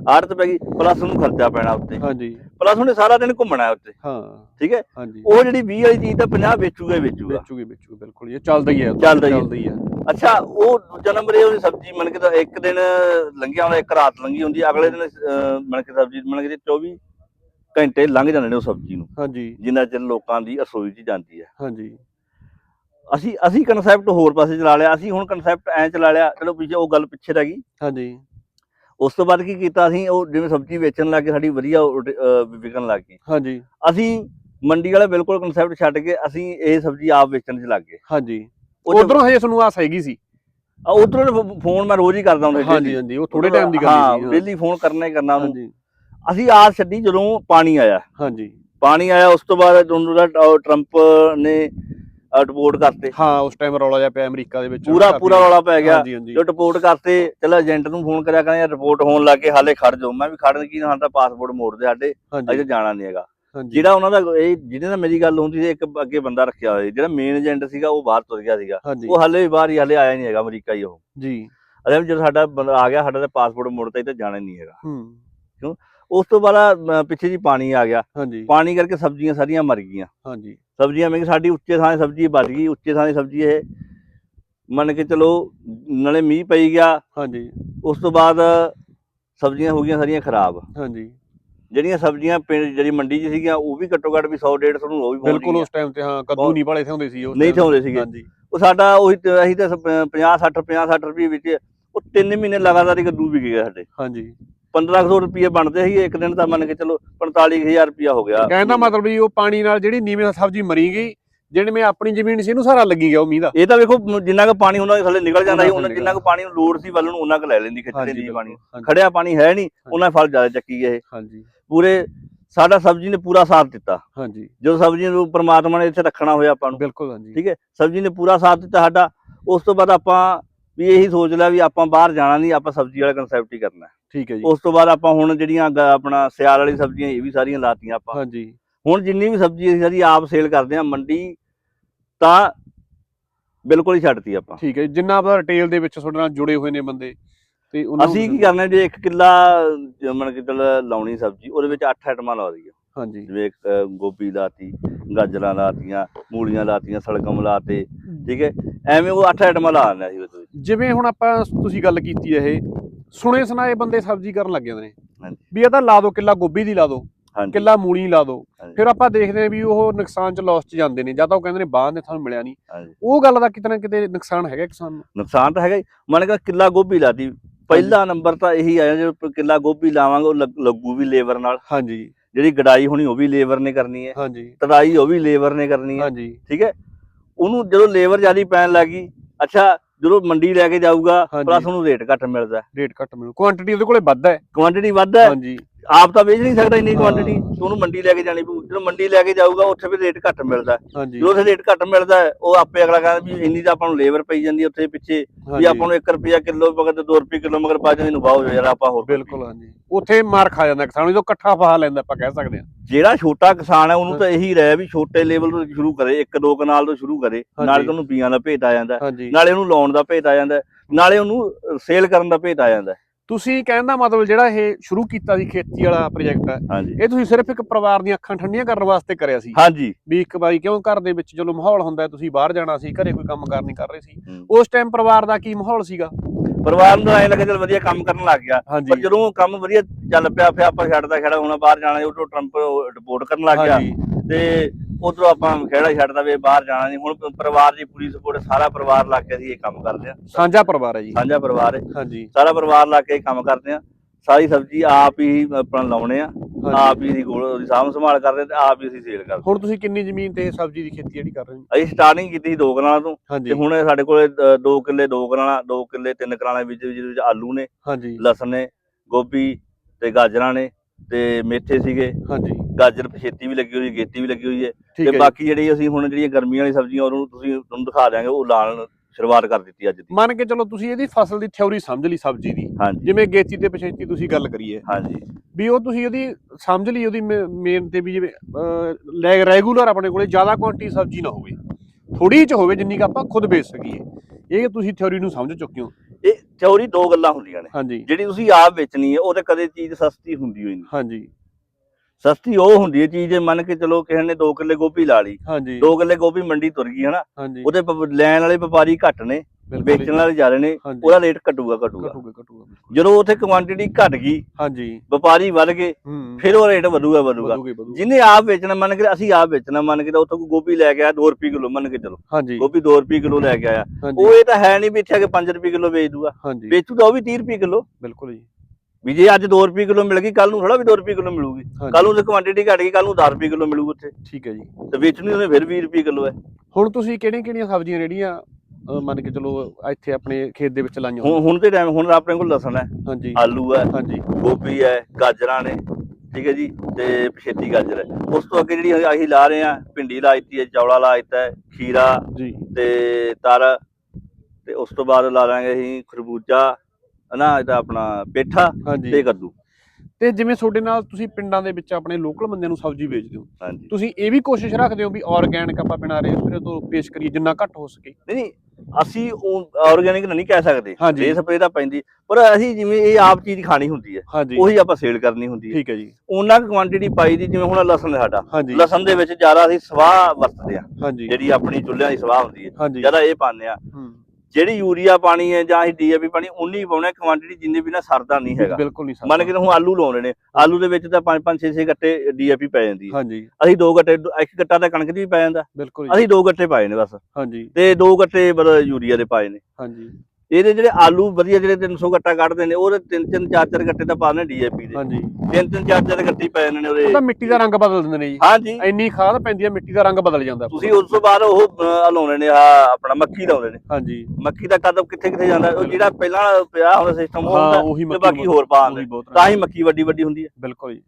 ਆੜਤ ਪੈ ਗਈ ਪਲੱਸ ਉਹਨੂੰ ਖਰਚਾ ਪੈਣਾ ਉੱਤੇ। ਹਾਂਜੀ। ਪਲੱਸ ਉਹਨੇ ਸਾਰਾ ਦਿਨ ਘੁੰਮਣਾ ਹੈ ਉੱਤੇ। ਹਾਂ। ਠੀਕ ਹੈ? ਉਹ ਜਿਹੜੀ 20 ਵਾਲੀ ਚੀਜ਼ ਤਾਂ 50 ਵੇਚੂਗਾ ਹੀ ਵੇਚੂਗਾ। ਵੇਚੂਗੇ ਵੇਚੂਗੇ ਬਿਲਕੁਲ ਇਹ ਚੱਲਦਾ ਹੀ ਹੈ। ਚੱਲਦਾ ਹੀ ਹੈ। ਅੱਛਾ ਉਹ ਦੂਜਾ ਨੰਬਰ ਇਹ ਉਹਦੀ ਸਬਜ਼ੀ ਮੰਨ ਕੇ ਤਾਂ ਇੱਕ ਦਿਨ ਲੰਘਿਆ ਹੁੰਦਾ ਇੱਕ ਰਾਤ ਲੰਘੀ ਹੁੰਦੀ ਹੈ, ਅਗਲੇ ਦਿਨ ਅਹ, ਮੰਨ ਕੇ ਸਬਜ਼ੀ ਮੰਨ ਕੇ 24 ਘੰਟੇ ਲੰਘ ਜਾਂਦੇ ਨੇ ਉਹ ਸਬਜ਼ੀ ਨੂੰ। ਹਾਂਜੀ। ਜਿੰਨਾ ਚਿਰ ਲੋਕਾਂ ਦੀ ਰਸੋਈ 'ਚ ਜਾਂਦੀ ਹੈ ਹਾਂਜੀ। ਅਸੀਂ ਅਸੀਂ ਕਨਸੈਪਟ ਹੋਰ ਪਾਸੇ ਚਲਾ ਲਿਆ ਅਸੀਂ ਹੁਣ ਕਨਸੈਪਟ ਐ ਚਲਾ ਲਿਆ ਚਲੋ ਪਿੱਛੇ ਉਹ ਗੱਲ ਪਿੱਛੇ ਰਹਿ ਗਈ। ਹਾਂਜੀ। ਉਸ ਤੋਂ ਬਾਅਦ ਕੀ ਕੀਤਾ ਅਸੀਂ ਉਹ ਜਿਵੇਂ ਸਬਜ਼ੀ ਵੇਚਣ ਲੱਗੇ ਸਾਡੀ ਵਧੀਆ ਅਹ ਵਿਕਣ ਲੱਗ ਗਈ। ਹਾਂਜੀ। ਅਸੀਂ ਮੰਡੀ ਵਾਲਾ ਬਿਲਕੁਲ ਕਨਸੈਪਟ ਛੱਡ ਕੇ ਅਸੀਂ ਇਹ ਸਬਜ਼ੀ ਆਪ ਵੇਚਣ 'ਚ ਲੱਗ ਗਏ। ਹਾਂਜੀ। ਉਧਰੋਂ ਹਜੇ ਤੁਹਾਨੂੰ ਆਸ ਹੈਗੀ ਸੀ। ਉਧਰੋਂ ਫੋਨ ਮੈਂ ਰੋਜ਼ ਹੀ ਕਰਦਾ ਹੁੰਦਾ ਹਾਂਜੀ। ਹਾਂਜੀ ਉਹ ਥੋੜੇ ਟਾਈਮ ਦੀ ਗੱਲ ਹਾਂ ਸੀ ਡੇਲੀ ਫੋਨ ਕਰਨਾ ਹੀ ਕਰਨਾ ਉਹਨੂੰ। ਅਸੀਂ ਆਸ ਛੱਡੀ ਜਦੋਂ ਪਾਣੀ ਆਇਆ। ਹਾਂਜੀ। ਪਾਣੀ ਆਇਆ ਉਸ ਤੋਂ ਬਾਅਦ ਦਾ ਟਰੰਪ ਨੇ ਰਿਪੋਰਟ ਕਰਤੇ। ਹਾਂ ਉਸ ਟਾਈਮ ਰੌਲਾ ਜਿਹਾ ਪਿਆ ਅਮਰੀਕਾ ਦੇ ਵਿੱਚ। ਪੂਰਾ। ਪੂਰਾ ਰੌਲਾ ਪੈ ਗਿਆ। ਜੋ ਰਿਪੋਰਟ ਕਰਤੇ ਚਲ ਏਜੰਟ ਨੂੰ ਫੋਨ ਕਰਿਆ ਕਹਿੰਦਾ ਯਾਰ ਰਿਪੋਰਟ ਹੋਣ ਲੱਗੇ ਹਾਲੇ ਖੜ ਜਾਓ। ਮੈਂ ਵੀ ਖੜਨ ਕੀ ਨਾ ਸਾਡਾ ਪਾਸਪੋਰਟ ਮੋੜ ਦੇ ਸਾਡੇ। ਅਜੇ ਜਾਣਾ ਨਹੀਂ ਹੈਗਾ। ਜਿਹੜਾ ਉਹਨਾਂ ਦਾ ਇਹ ਜਿਹਦੇ ਨਾਲ ਮੇਰੀ ਗੱਲ ਹੁੰਦੀ ਸੀ ਇੱਕ ਅੱਗੇ ਬੰਦਾ ਰੱਖਿਆ ਹੋਇਆ ਜਿਹੜਾ ਮੇਨ ਏਜੰਟ ਸੀਗਾ ਉਹ ਬਾਹਰ ਤੁਰ ਗਿਆ ਸੀਗਾ। ਉਹ ਹਾਲੇ ਵੀ ਬਾਹਰ ਹੀ ਹਾਲੇ ਆਇਆ ਨਹੀਂ ਹੈਗਾ ਅਮਰੀਕਾ ਹੀ ਉਹ। ਜੀ। ਅਰੇ ਜਦੋਂ ਸਾਡਾ ਬੰਦਾ ਆ ਗਿਆ ਸਾਡਾ ਤਾਂ ਪਾਸਪੋਰਟ ਮੋੜਤਾ ਹੀ ਤਾਂ ਜਾਣਾ ਨਹੀਂ ਹੈਗਾ। ਹੂੰ। ਉਸ ਤੋਂ ਬਾਅਦ ਪਿੱਛੇ ਜੀ ਪਾਣੀ ਆ ਗਿਆ। ਪਾਣੀ ਕਰਕੇ ਸਬਜ਼ੀਆਂ ਸਾਰੀਆਂ ਮਰ ਗਈਆਂ। ਹਾਂਜੀ। ਸਬਜ਼ੀਆਂ ਮੈਂ ਸਾਡੀ ਉੱਚੇ ਥਾਂ 'ਤੇ ਸਬਜ਼ੀ ਵੱਧ ਗਈ ਉੱਚੇ ਥਾਂ 'ਤੇ ਸਬਜ਼ੀ ਇਹ। ਮੰਨ ਕੇ ਚਲੋ ਨਾਲੇ ਮੀਂਹ ਪਈ ਗਿਆ। ਹਾਂਜੀ। ਉਸ ਤੋਂ ਬਾਅਦ ਸਬਜ਼ੀਆਂ ਹੋ ਗਈਆਂ ਸਾਰੀਆਂ ਖਰਾਬ। ਹਾਂਜੀ। ਜਿਹੜੀਆਂ ਸਬਜ਼ੀਆਂ ਪਿੰਡ ਜਿਹੜੀ ਮੰਡੀ 'ਚ ਸੀਗੀਆਂ ਉਹ ਵੀ ਘੱਟੋ ਘੱਟ ਵੀ 100 150 ਨੂੰ ਉਹ ਵੀ ਪਹੁੰਚ ਬਿਲਕੁਲ ਉਸ ਟਾਈਮ ਤੇ ਹਾਂ ਕੱਦੂ ਨਹੀਂ ਵਾਲੇ ਥਾਉਂਦੇ ਸੀ ਉਸ ਨਹੀਂ ਸੀਗੇ। ਹਾਂਜੀ। ਉਹ ਸਾਡਾ ਉਹੀ ਅਸੀਂ ਤਾਂ 50 60 50 60 ਰੁਪਏ ਵਿੱਚ ਉਹ 3 ਮਹੀਨੇ ਲਗਾਤਾਰ ਹੀ ਕੱਦੂ ਵਿਕ ਗਿਆ ਸਾਡੇ। ਹਾਂਜੀ। 1500 ਰੁਪਏ ਬਣਦੇ ਸੀ ਇੱਕ ਦਿਨ ਤਾਂ ਮੰਨ ਕੇ ਚਲੋ 45000 ਰੁਪਇਆ ਹੋ ਗਿਆ। ਕਹਿਣ ਦਾ ਮਤਲਬ ਵੀ ਉਹ ਪਾਣੀ ਨਾਲ ਜਿਹੜੀ ਨੀਵੇਂ ਸਬਜ਼ੀ ਮਰੀ ਗਈ ਜਿਹੜੀ ਮੈਂ ਆਪਣੀ ਜ਼ਮੀਨ ਸੀ ਇਹਨੂੰ ਸਾਰਾ ਲੱਗੀ ਗਿਆ ਉਹ ਮੀਂਹ ਦਾ। ਇਹ ਤਾਂ ਵੇਖੋ ਜਿੰਨਾ ਕੁ ਪਾਣੀ ਉਹਨਾਂ ਦੇ ਥੱਲੇ ਨਿਕਲ ਜਾਂਦਾ ਸੀ ਉਹਨਾਂ ਜਿੰਨਾ ਕੁ ਪਾਣੀ ਨੂੰ ਲੋੜ ਸੀ ਵੱਲ ਨੂੰ ਉਹਨਾਂ ਕੁ ਲੈ ਲੈਂਦੀ ਖਿੱਚ ਹਾਂਜੀ ਲੈਂਦੀ ਸੀ ਪਾਣੀ। ਖੜਿਆ ਪਾਣੀ ਹੈ ਨਹੀਂ ਉਹਨਾਂ ਫਲ ਜ਼ਿਆਦਾ ਚੱਕੀ ਗਏ ਹਾਂਜੀ। ਪੂਰੇ ਸਾਡਾ ਸਬਜ਼ੀ ਨੇ ਪੂਰਾ ਸਾਥ ਦਿੱਤਾ। ਹਾਂਜੀ। ਜਦੋਂ ਸਬਜ਼ੀ ਨੂੰ ਪ੍ਰਮਾਤਮਾ ਨੇ ਇੱਥੇ ਰੱਖਣਾ ਹੋਇਆ ਆਪਾਂ ਨੂੰ। ਬਿਲਕੁਲ ਹਾਂਜੀ। ਠੀਕ ਹੈ? ਸਬਜ਼ੀ ਨੇ ਪੂਰਾ ਸਾਥ ਦਿੱਤਾ ਸਾਡਾ। ਉਸ ਤੋਂ ਬਾਅਦ ਆਪਾਂ ਵੀ ਇਹੀ ਸੋਚ ਲਿਆ ਵੀ ਆਪਾਂ ਬਾਹਰ ਜਾਣਾ ਨਹੀਂ ਆਪਾਂ ਸਬਜ਼ੀ ਵਾਲਾ ਕਨਸੈਪਟ ਹੀ ਕਰਨਾ। ਠੀਕ ਹੈ ਜੀ। ਉਸ ਤੋਂ ਬਾਅਦ ਆਪਾਂ ਹੁਣ ਜਿਹੜੀਆਂ ਆਪਣਾ ਸਿਆਲ ਵਾਲੀ ਸਬਜ਼ੀਆਂ ਇਹ ਵੀ ਸਾਰੀਆਂ ਲਾਤੀਆਂ ਆਪਾਂ। ਹਾਂਜੀ। ਹੁਣ ਜਿੰਨੀ ਵੀ ਸਬਜ਼ੀ ਅਸੀਂ ਸਾਰੀ ਆਪ ਸੇਲ ਕਰਦੇ ਹਾਂ ਮੰਡੀ ਤਾਂ ਬਿਲਕੁਲ ਹੀ ਛੱਡਤੀ ਆਪਾਂ। ਠੀਕ ਹੈ। ਜਿੰਨਾ ਆਪਾਂ ਰਿਟੇਲ ਦੇ ਵਿੱਚ ਤੁਹਾਡੇ ਨਾਲ ਜੁੜੇ ਹੋਏ ਨੇ ਬੰਦੇ ਤੇ ਉਹਨਾਂ ਅਸੀਂ ਕੀ ਕਰਨਾ ਜੇ ਇੱਕ ਕਿੱਲਾ ਜਮਣ ਕਿ ਲਾਉਣੀ ਸਬਜ਼ੀ ਉਹਦੇ ਵਿੱਚ 8 ਆਈਟਮਾਂ ਲਾ ਦਈਏ। ਹਾਂਜੀ। ਜਿਵੇਂ ਗੋਭੀ ਲਾਤੀ ਗਾਜਰਾਂ ਲਾਤੀਆਂ ਮੂਲੀਆਂ ਲਾਤੀਆਂ ਸਲਗਮ ਲਾਤੇ ਠੀਕ ਹੈ? ਐਵੇਂ ਉਹ 8 ਆਈਟਮਾਂ ਲਾ ਉਹਦੇ ਵਿੱਚ। ਜਿਵੇਂ ਹੁਣ ਆਪਾਂ ਤੁਸੀਂ ਗੱਲ ਕੀਤੀ ਹੈ ਇਹ ਸੁਣੇ ਸੁਣਾਏ ਬੰਦੇ ਸਬਜ਼ੀ ਕਰਨ ਲੱਗ ਜਾਂਦੇ ਨੇ। ਹਾਂਜੀ। ਵੀ ਇਹ ਤਾਂ ਲਾ ਦੋ ਕਿੱਲਾ ਗੋਭੀ ਦੀ ਲਾ ਦੋ ਹਾਂਜੀ। ਕਿੱਲਾ ਮੂਲੀ ਲਾ ਦੋ। ਹਾਂਜੀ। ਫਿਰ ਆਪਾਂ ਦੇਖਦੇ ਹਾਂ ਵੀ ਉਹ ਨੁਕਸਾਨ ਚ ਲਾਸ ਚ ਜਾਂਦੇ ਨੇ ਜਾਂ ਤਾਂ ਉਹ ਕਹਿੰਦੇ ਨੇ ਬਾਹਰ ਨੇ ਤੁਹਾਨੂੰ ਮਿਲਿਆ ਨਹੀਂ ਹਾਂਜੀ। ਉਹ ਗੱਲ ਦਾ ਕਿਤੇ ਨਾ ਕਿਤੇ ਨੁਕਸਾਨ ਹੈਗਾ ਕਿਸਾਨ ਨੂੰ? ਨੁਕਸਾਨ ਤਾਂ ਹੈਗਾ ਹੀ। ਮੰਨ ਕੇ ਕਿੱਲਾ ਗੋਭੀ ਲਾਤੀ ਪਹਿਲਾ ਨੰਬਰ ਤਾਂ ਇਹੀ ਆਇਆ ਜੇ ਕਿੱਲਾ ਗੋਭੀ ਲਾਵਾਂਗੇ ਉਹ ਲੱਗ- ਲੱਗੂ ਵੀ ਲੇਬਰ ਨਾਲ। ਹਾਂਜੀ। ਜਿਹੜੀ ਗਡਾਈ ਹੋਣੀ ਉਹ ਵੀ ਲੇਬਰ ਨੇ ਕਰਨੀ ਹੈ। ਹਾਂਜੀ। ਤੜਾਈ ਉਹ ਵੀ ਲੇਬਰ ਨੇ ਕਰਨੀ ਹੈ। ਹਾਂਜੀ। ਠੀਕ ਹੈ? ਉਹਨੂੰ ਜਦੋਂ ਲੇਬਰ ਜਿਆਦੀ ਪੈਣ ਲੱਗੀ ਅੱਛਾ ਜਦੋਂ ਮੰਡੀ ਲੈ ਕੇ ਜਾਊਗਾ ਹਾਂਜੀ। ਪਲੱਸ ਉਹਨੂੰ ਰੇਟ ਘੱਟ ਮਿਲਦਾ। ਰੇਟ ਘੱਟ ਮਿਲੂ। ਕੁਆਂਟੀਟੀ ਉਹਦੇ ਕੋਲੇ ਵੱਧ ਹੈ। ਕੁਆਂਟੀਟੀ ਵੱਧ ਹੈ। ਹਾਂਜੀ। ਆਪ ਤਾਂ ਵੇਚ ਨਹੀਂ ਸਕਦਾ ਇੰਨੀ। ਕੁਆਂਟੀਟੀ ਉਹਨੂੰ ਮੰਡੀ ਲੈ ਕੇ ਜਾਣੀ ਪਊ। ਜਦੋਂ ਮੰਡੀ ਲੈ ਕੇ ਜਾਊਗਾ ਉੱਥੇ ਵੀ ਰੇਟ ਘੱਟ ਮਿਲਦਾ। ਹਾਂਜੀ। ਜਦੋਂ ਉੱਥੇ ਰੇਟ ਘੱਟ ਮਿਲਦਾ ਹੈ, ਉਹ ਆਪੇ ਅਗਲਾ ਕਹਿੰਦਾ ਵੀ ਇੰਨੀ ਤਾਂ ਆਪਾਂ ਨੂੰ ਲੇਬਰ ਪਈ ਜਾਂਦੀ ਹੈ ਉੱਥੇ ਪਿੱਛੇ ਵੀ ਹਾਂਜੀ, ਆਪਾਂ ਨੂੰ 1 ਰੁਪਿਆ ਕਿਲੋ ਮਗਰ ਤੇ 2 ਰੁਪਏ ਕਿਲੋ ਮਗਰ ਪਾ ਜਾਂਦੇ ਨੂੰ ਵਾਓ ਯਾਰ ਆਪਾਂ ਹੋਰ ਬਿਲਕੁਲ ਹਾਂਜੀ। ਉੱਥੇ ਮਾਰ ਖਾ ਜਾਂਦਾ ਕਿਸਾਨ ਜਦੋਂ ਇਕੱਠਾ ਫਾਹਾ ਲੈਂਦਾ ਆਪਾਂ ਕਹਿ ਸਕਦੇ ਹਾਂ। ਜਿਹੜਾ ਛੋਟਾ ਕਿਸਾਨ ਹੈ ਉਹਨੂੰ ਤਾਂ ਇਹੀ ਰਹਿ ਵੀ ਛੋਟੇ ਲੈਵਲ ਤੋਂ ਸ਼ੁਰੂ ਕਰੇ ਇੱਕ ਦੋ ਕਨਾਲ ਤੋਂ ਸ਼ੁਰੂ ਕਰੇ ਨਾਲੇ ਹਾਂਜੀ। ਤਾਂ ਉਹਨੂੰ ਬੀਆਂ ਦਾ ਭੇਤ ਆ ਜਾਂਦਾ ਹੈ, ਹਾਂਜੀ। ਨਾਲੇ ਉਹਨੂੰ ਲਾਉਣ ਦਾ ਭੇਤ ਆ ਜਾਂਦਾ ਹੈ, ਨਾਲੇ ਉਹਨੂੰ ਸੇਲ ਕਰਨ ਦਾ ਭੇਤ ਆ ਜਾਂਦਾ ਹੈ। ਤੁਸੀਂ ਕਹਿਣ ਦਾ ਮਤਲਬ ਜਿਹੜਾ ਇਹ ਸ਼ੁਰੂ ਕੀਤਾ ਸੀ ਖੇਤੀ ਵਾਲਾ ਪ੍ਰੋਜੈਕਟ ਹੈ ਹਾਂਜੀ। ਇਹ ਤੁਸੀਂ ਸਿਰਫ ਇੱਕ ਪਰਿਵਾਰ ਦੀਆਂ ਅੱਖਾਂ ਠੰਡੀਆਂ ਕਰਨ ਵਾਸਤੇ ਕਰਿਆ ਸੀ? ਹਾਂਜੀ। ਵੀ ਇੱਕ ਵਾਰੀ ਕਿਉਂ ਘਰ ਦੇ ਵਿੱਚ ਚਲੋ ਮਾਹੌਲ ਹੁੰਦਾ ਤੁਸੀਂ ਬਾਹਰ ਜਾਣਾ ਸੀ ਘਰੇ ਕੋਈ ਕੰਮ ਕਾਰ ਨਹੀਂ ਕਰ ਰਹੇ ਸੀ। ਉਸ ਟਾਈਮ ਪਰਿਵਾਰ ਦਾ ਕੀ ਮਾਹੌਲ ਸੀਗਾ? ਪਰਿਵਾਰ ਨੂੰ ਐਂ ਲੱਗਾ ਚਲ ਵਧੀਆ ਕੰਮ ਕਰਨ ਲੱਗ ਗਿਆ। ਪਰ ਜਦੋਂ ਕੰਮ ਵਧੀਆ ਚੱਲ ਪਿਆ ਫਿਰ ਆਪਾਂ ਛੱਡਦਾ ਖੜਾ ਹੁਣ ਬਾਹਰ ਜਾਣਾ ਉਹ ਟਰੰਪ ਰਿਪੋਰਟ ਕਰਨ ਲੱਗ ਗਿਆ। ਤੇ ਉਧਰੋਂ ਆਪਾਂ ਖੇੜਾ ਛੱਡਦਾ ਵੀ ਬਾਹਰ ਜਾਣਾ ਨਹੀਂ। ਹੁਣ ਪਰਿਵਾਰ ਦੀ ਪੂਰੀ ਸਪੋਰਟ ਸਾਰਾ ਪਰਿਵਾਰ ਲੱਗ ਕੇ ਅਸੀਂ ਇਹ ਕੰਮ ਕਰਦੇ ਆ ਸਾਂਝਾ ਪਰਿਵਾਰ ਹੈ ਜੀ। ਸਾਂਝਾ ਪਰਿਵਾਰ ਹੈ। ਹਾਂਜੀ। ਸਾਰਾ ਪਰਿਵਾਰ ਲੱਗ ਕੇ ਇਹ ਕੰਮ ਕਰਦੇ ਆ ਸਾਰੀ ਸਬਜ਼ੀ ਆਪ ਹੀ ਆਪਣਾ ਲਾਉਣੇ ਆ ਆਪ ਹੀ ਅਸੀਂ ਕੋਲ ਉਹਦੀ ਸਾਂਭ ਸੰਭਾਲ ਕਰਦੇ ਤੇ ਆਪ ਹੀ ਅਸੀਂ ਸੇਲ ਕਰਦੇ ਹੁਣ ਤੁਸੀਂ ਕਿੰਨੀ ਜ਼ਮੀਨ ਤੇ ਸਬਜ਼ੀ ਦੀ ਖੇਤੀ ਜਿਹੜੀ ਕਰ ਰਹੇ ਹੋ? ਅਸੀਂ ਸਟਾਰਟਿੰਗ ਕੀਤੀ ਸੀ ਦੋ ਕਨਾਲਾਂ ਤੋਂ। ਤੇ ਹੁਣ ਸਾਡੇ ਕੋਲੇ 2 ਕਿੱਲੇ ਦੋ ਕਨਾਲਾਂ 2 ਕਿੱਲੇ ਤਿੰਨ ਕਨਾਲਾਂ ਵਿੱਚ ਵਿੱਚ ਆਲੂ ਨੇ ਹਾਂਜੀ। ਲਸਣ ਨੇ ਗੋਭੀ ਤੇ ਗਾਜਰਾਂ ਨੇ ਤੇ ਮੇਥੇ ਸੀਗੇ। ਹਾਂਜੀ। ਗਾਜਰ ਪਛੇਤੀ ਵੀ ਲੱਗੀ ਹੋਈ ਹੈ ਗੇਤੀ ਵੀ ਲੱਗੀ ਹੋਈ ਹੈ। ਤੇ। ਬਾਕੀ ਜਿਹੜੀ ਅਸੀਂ ਹੁਣ ਜਿਹੜੀਆਂ ਗਰਮੀਆਂ ਵਾਲੀ ਸਬਜ਼ੀਆਂ ਉਹਨੂੰ ਤੁਸੀਂ ਤੁਹਾਨੂੰ ਦਿਖਾ ਦਿਆਂਗੇ ਉਹ ਲਾਣ ਸ਼ੁਰੂਆਤ ਕਰ ਦਿੱਤੀ ਅੱਜ ਦੀ। ਮੰਨ ਕੇ ਚਲੋ ਤੁਸੀਂ ਇਹਦੀ ਫਸਲ ਦੀ ਥਿਉਰੀ ਸਮਝ ਲਈ ਸਬਜ਼ੀ ਦੀ। ਜਿਵੇਂ ਗੇਤੀ ਤੇ ਪਛੇਤੀ ਤੁਸੀਂ ਗੱਲ ਕਰੀ ਹੈ ਹਾਂਜੀ। ਵੀ ਉਹ ਤੁਸੀਂ ਉਹਦੀ ਸਮਝ ਲਈ ਉਹਦੀ ਮੇਨ ਤੇ ਵੀ ਜਿਵੇਂ ਰੈਗੂਲਰ ਆਪਣੇ ਕੋਲੇ ਜ਼ਿਆਦਾ ਕੁਆਂਟੀਟੀ ਸਬਜ਼ੀ ਨਾ ਹੋਵੇ। ਥੋੜੀ ਚ ਹੋਵੇ ਜਿੰਨੀ ਕਿ ਆਪਾਂ ਖੁਦ ਵੇਚ ਸਕੀਏ। ਇਹ ਤੁਸੀਂ ਥਿਉਰੀ ਨੂੰ ਸਮਝ ਚੁੱਕੇ ਹੋ। ਇਹ ਚੌਰੀ ਦੋ ਗੱਲਾਂ ਹੁੰਦੀਆਂ ਨੇ। ਜਿਹੜੀ ਤੁਸੀਂ ਆਪ ਵੇਚਣੀ ਹੈ ਉਹ ਤੇ ਕਦੇ ਚੀਜ਼ ਸਸਤੀ ਹੁੰਦੀ ਹੋਈ ਨਹੀਂ। ਹਾਂਜੀ। ਸਸਤੀ ਉਹ ਹੁੰਦੀ ਹੈ ਚੀਜ਼ ਜੇ ਮੰਨ ਕੇ ਚਲੋ ਕਿਸੇ ਨੇ 2 ਕਿੱਲੇ ਗੋਭੀ ਲਾ ਲਈ ਹਾਂਜੀ। 2 ਕਿੱਲੇ ਗੋਭੀ ਮੰਡੀ ਤੁਰ ਗਈ ਹਨਾ? ਹਾਂਜੀ। ਉਹਦੇ ਪ- ਲੈਣ ਵਾਲੇ ਵਪਾਰੀ ਘੱਟ ਨੇ ਬਿਲਕੁਲ ਵੇਚਣ ਵਾਲੇ ਜ਼ਿਆਦਾ ਨੇ ਹਾਂਜੀ। ਉਹਦਾ ਰੇਟ ਘਟੂਗਾ ਘਟੂਗਾ। ਘਟੂਗਾ ਘਟੂਗਾ ਬਿਲਕੁਲ। ਜਦੋਂ ਉੱਥੇ ਕੁਆਂਟੀਟੀ ਘਟ ਗਈ ਹਾਂਜੀ। ਵਪਾਰੀ ਵੱਧ ਗਏ ਹੂੰ। ਫਿਰ ਉਹ ਰੇਟ ਵਧੂਗਾ ਵਧੂਗਾ। ਵਧੂਗੇ ਵਧੂਗੇ। ਜਿਹਨੇ ਆਪ ਵੇਚਣਾ ਮੰਨ ਕੇ ਅਸੀਂ ਆਪ ਵੇਚਣਾ ਮੰਨ ਕੇ ਤਾਂ ਉੱਥੋਂ ਕੋਈ ਗੋਭੀ ਲੈ ਕੇ ਆਇਆ 2 ਰੁਪਏ ਕਿਲੋ ਮੰਨ ਕੇ ਚਲੋ। ਹਾਂਜੀ। ਗੋਭੀ 2 ਰੁਪਏ ਕਿਲੋ ਲੈ ਕੇ ਆਇਆ। ਹਾਂਜੀ। ਉਹ ਇਹ ਤਾਂ ਹੈ ਨਹੀਂ ਵੀ ਇੱਥੇ ਆ ਕੇ 5 ਰੁਪਏ ਕਿਲੋ ਵੇਚ ਦੂਗਾ। ਹਾਂਜੀ। ਵੇਚੂਗਾ ਉਹ ਵੀ 30 ਰੁਪਏ ਕਿਲੋ। ਬਿਲਕੁਲ ਜੀ। ਵੀ ਜੇ ਅੱਜ 2 ਰੁਪਏ ਕਿਲੋ ਮਿਲ ਗਈ ਕੱਲ ਨੂੰ ਥੋੜਾ ਵੀ 2 ਰੁਪਏ ਕਿਲੋ ਮਿਲੂਗੀ। ਕੱਲ ਨੂੰ ਤੇ ਕੁਆਂਟੀਟੀ ਘਟ ਗਈ ਕੱਲ ਨੂੰ 10 ਰੁਪਏ ਕਿਲੋ ਮਿਲੂਗਾ ਉੱਥੇ। ਠੀਕ ਹੈ ਜੀ। ਤੇ ਵੇਚਣੀ ਉਹਨੇ ਫਿਰ 20 ਰੁਪਏ ਕਿਲੋ ਹੈ। ਹੁਣ ਤੁਸੀਂ ਕਿਹੜੀਆਂ ਕਿਹੜੀਆਂ ਸਬਜ਼ੀਆਂ ਜਿਹੜੀਆਂ ਮੰਨ ਕੇ ਚਲੋ ਇੱਥੇ ਆਪਣੇ ਖੇਤ ਦੇ ਵਿੱਚ ਲਾਈਆਂ ਹੁਣ? ਹੁਣ ਦੇ ਟਾਈਮ ਹੁਣ ਆਪਣੇ ਕੋਲ ਲਸਣ ਹੈ। ਹਾਂਜੀ। ਆਲੂ ਹੈ। ਹਾਂਜੀ। ਗੋਭੀ ਹੈ। ਗਾਜਰਾਂ ਨੇ। ਠੀਕ ਹੈ ਜੀ। ਤੇ ਪਛੇਤੀ ਗਾਜਰ ਹੈ। ਉਸ ਤੋਂ ਅੱਗੇ ਜਿਹੜੀ ਅਸੀਂ ਲਾ ਰਹੇ ਆ ਭਿੰਡੀ ਲਾ ਦਿੱਤੀ ਹੈ ਚੌਲਾ ਲਾ ਦਿੱਤਾ ਹੈ ਖੀਰਾ ਜੀ। ਤੇ ਤਰ। ਤੇ ਉਸ ਤੋਂ ਬਾਅਦ ਲਾ ਲਾਂਗੇ ਅਸੀਂ ਖਰਬੂਜਾ। ਨਾ ਇਹਦਾ ਆਪਣਾ ਪੇਠਾ ਤੇ ਕੱਦੂ। ਤੇ ਜਿਵੇਂ ਤੁਹਾਡੇ ਨਾਲ ਤੁਸੀਂ ਪਿੰਡਾਂ ਦੇ ਵਿੱਚ ਆਪਣੇ ਲੋਕਲ ਬੰਦਿਆਂ ਨੂੰ ਸਬਜ਼ੀ ਵੇਚਦੇ ਹੋ ਹਾਂਜੀ। ਤੁਸੀਂ ਇਹ ਵੀ ਕੋਸ਼ਿਸ਼ ਰੱਖਦੇ ਹੋ ਵੀ ਆਰਗੈਨਿਕ ਆਪਾਂ ਬਿਨਾਂ ਰੇ ਸਪਰੇ ਤੋਂ ਪੇਸ਼ ਕਰੀਏ ਜਿੰਨਾ ਘੱਟ ਹੋ ਸਕੇ? ਨਹੀਂ ਨਹੀਂ ਅਸੀਂ ਆਰਗੇਨਿਕ ਨਹੀਂ ਕਹਿ ਸਕਦੇ। ਹਾਂਜੀ। ਸਪਰੇ ਤਾਂ ਪੈਂਦੀ ਪਰ ਅਸੀਂ ਜਿਵੇਂ ਇਹ ਆਪ ਚੀਜ਼ ਖਾਣੀ ਹੁੰਦੀ ਹੈ ਹਾਂਜੀ। ਉਹੀ ਆਪਾਂ ਸੇਲ ਕਰਨੀ ਹੁੰਦੀ ਹੈ। ਠੀਕ ਹੈ ਜੀ। ਉਹਨਾਂ ਕੁਆਂਟੀਟੀ ਪਾਈ ਦੀ ਜਿਵੇਂ ਹੁਣ ਲਸਣ ਹੈ ਸਾਡਾ। ਹਾਂਜੀ। ਲਸਣ ਦੇ ਵਿੱਚ ਜ਼ਿਆਦਾ ਅਸੀਂ ਸਵਾਹ ਵਰਤਦੇ ਆ ਹਾਂਜੀ। ਜਿਹੜੀ ਆਪਣੀ ਚੁੱਲ੍ਹਿਆਂ ਦੀ ਸਵਾਹ ਹੁੰਦੀ ਹੈ ਹਾਂਜੀ। ਜ਼ਿਆਦਾ ਇਹ ਪਾਉਂਦੇ ਆ ਹੂੰ, ਜਿਹੜੀ ਯੂਰੀਆ ਪਾਣੀ ਹੈ ਜਾਂ ਅਸੀਂ ਡੀਏਪੀ ਪਾਣੀ ਉਨੀ ਪਾਉਣਾ ਕੁਆਂਟੀਟੀ ਜਿੰਨੇ ਬਿਨਾ ਸਰਦਾ ਨਹੀਂ ਹੈਗਾ। ਬਿਲਕੁਲ ਨਹੀਂ ਮੰਨ ਕੇ ਹੁਣ ਆਲੂ ਲਾਉਣੇ ਨੇ ਆਲੂ ਦੇ ਵਿੱਚ ਤਾਂ 5 5 6 6 ਗੱਟੇ ਡੀਏਪੀ ਪੈ ਜਾਂਦੀ ਹੈ। ਹਾਂਜੀ। ਅਸੀਂ ਦੋ ਗੱਟੇ ਇੱਕ ਗੱਟਾ ਤਾਂ ਕਣਕ ਦੀ ਵੀ ਪੈ ਜਾਂਦਾ। ਬਿਲਕੁਲ ਅਸੀਂ ਦੋ ਗੱਟੇ ਪਾਏ ਨੇ ਬਸ। ਹਾਂਜੀ। ਤੇ ਦੋ ਗੱਟੇ ਯੂਰੀਆ ਦੇ ਪਾਏ ਨੇ। ਹਾਂਜੀ। ਇਹਦੇ ਜਿਹੜੇ ਆਲੂ ਵਧੀਆ ਜਿਹੜੇ 300 ਗੱਟਾ ਕੱਢਦੇ ਨੇ ਉਹਦੇ ਤਿੰਨ ਤਿੰਨ ਚਾਰ ਚਾਰ ਗੱਟੇ ਤਾਂ ਪਾਉਂਦੇ ਡੀਏਪੀ ਦੇ। ਹਾਂਜੀ। ਤਿੰਨ ਤਿੰਨ ਚਾਰ ਚਾਰ ਗੱਟੀ ਪੈ ਜਾਂਦੇ ਨੇ ਉਹਦੇ। ਉਹ ਤਾਂ ਮਿੱਟੀ ਦਾ ਰੰਗ ਬਦਲ ਦਿੰਦੇ ਨੇ ਜੀ। ਹਾਂਜੀ। ਇੰਨੀ ਖਾਦ ਪੈਂਦੀ ਹੈ ਮਿੱਟੀ ਦਾ ਰੰਗ ਬਦਲ ਜਾਂਦਾ। ਤੁਸੀਂ ਉਸ ਤੋਂ ਬਾਅਦ ਉਹ ਲਾਉਣੇ ਨੇ ਆ ਆਪਣਾ ਮੱਕੀ ਲਾਉਂਦੇ ਨੇ। ਹਾਂਜੀ। ਮੱਕੀ ਦਾ ਕਦਮ ਕਿੱਥੇ ਕਿੱਥੇ ਜਾਂਦਾ? ਉਹ ਜਿਹੜਾ ਪਹਿਲਾਂ ਪਿਆ ਹੁਣ ਸਿਸਟਮ ਹੁੰਦਾ ਉਹੀ ਤੇ ਬਾਕੀ ਹੋਰ ਪਾ ਦਿੰਦੇ। ਉਹੀ ਬਹੁਤ ਤਾਂ ਹੀ ਮੱਕੀ ਵੱਡੀ ਵੱਡੀ ਹੁੰਦੀ ਹੈ ਬਿਲਕੁਲ ਜੀ।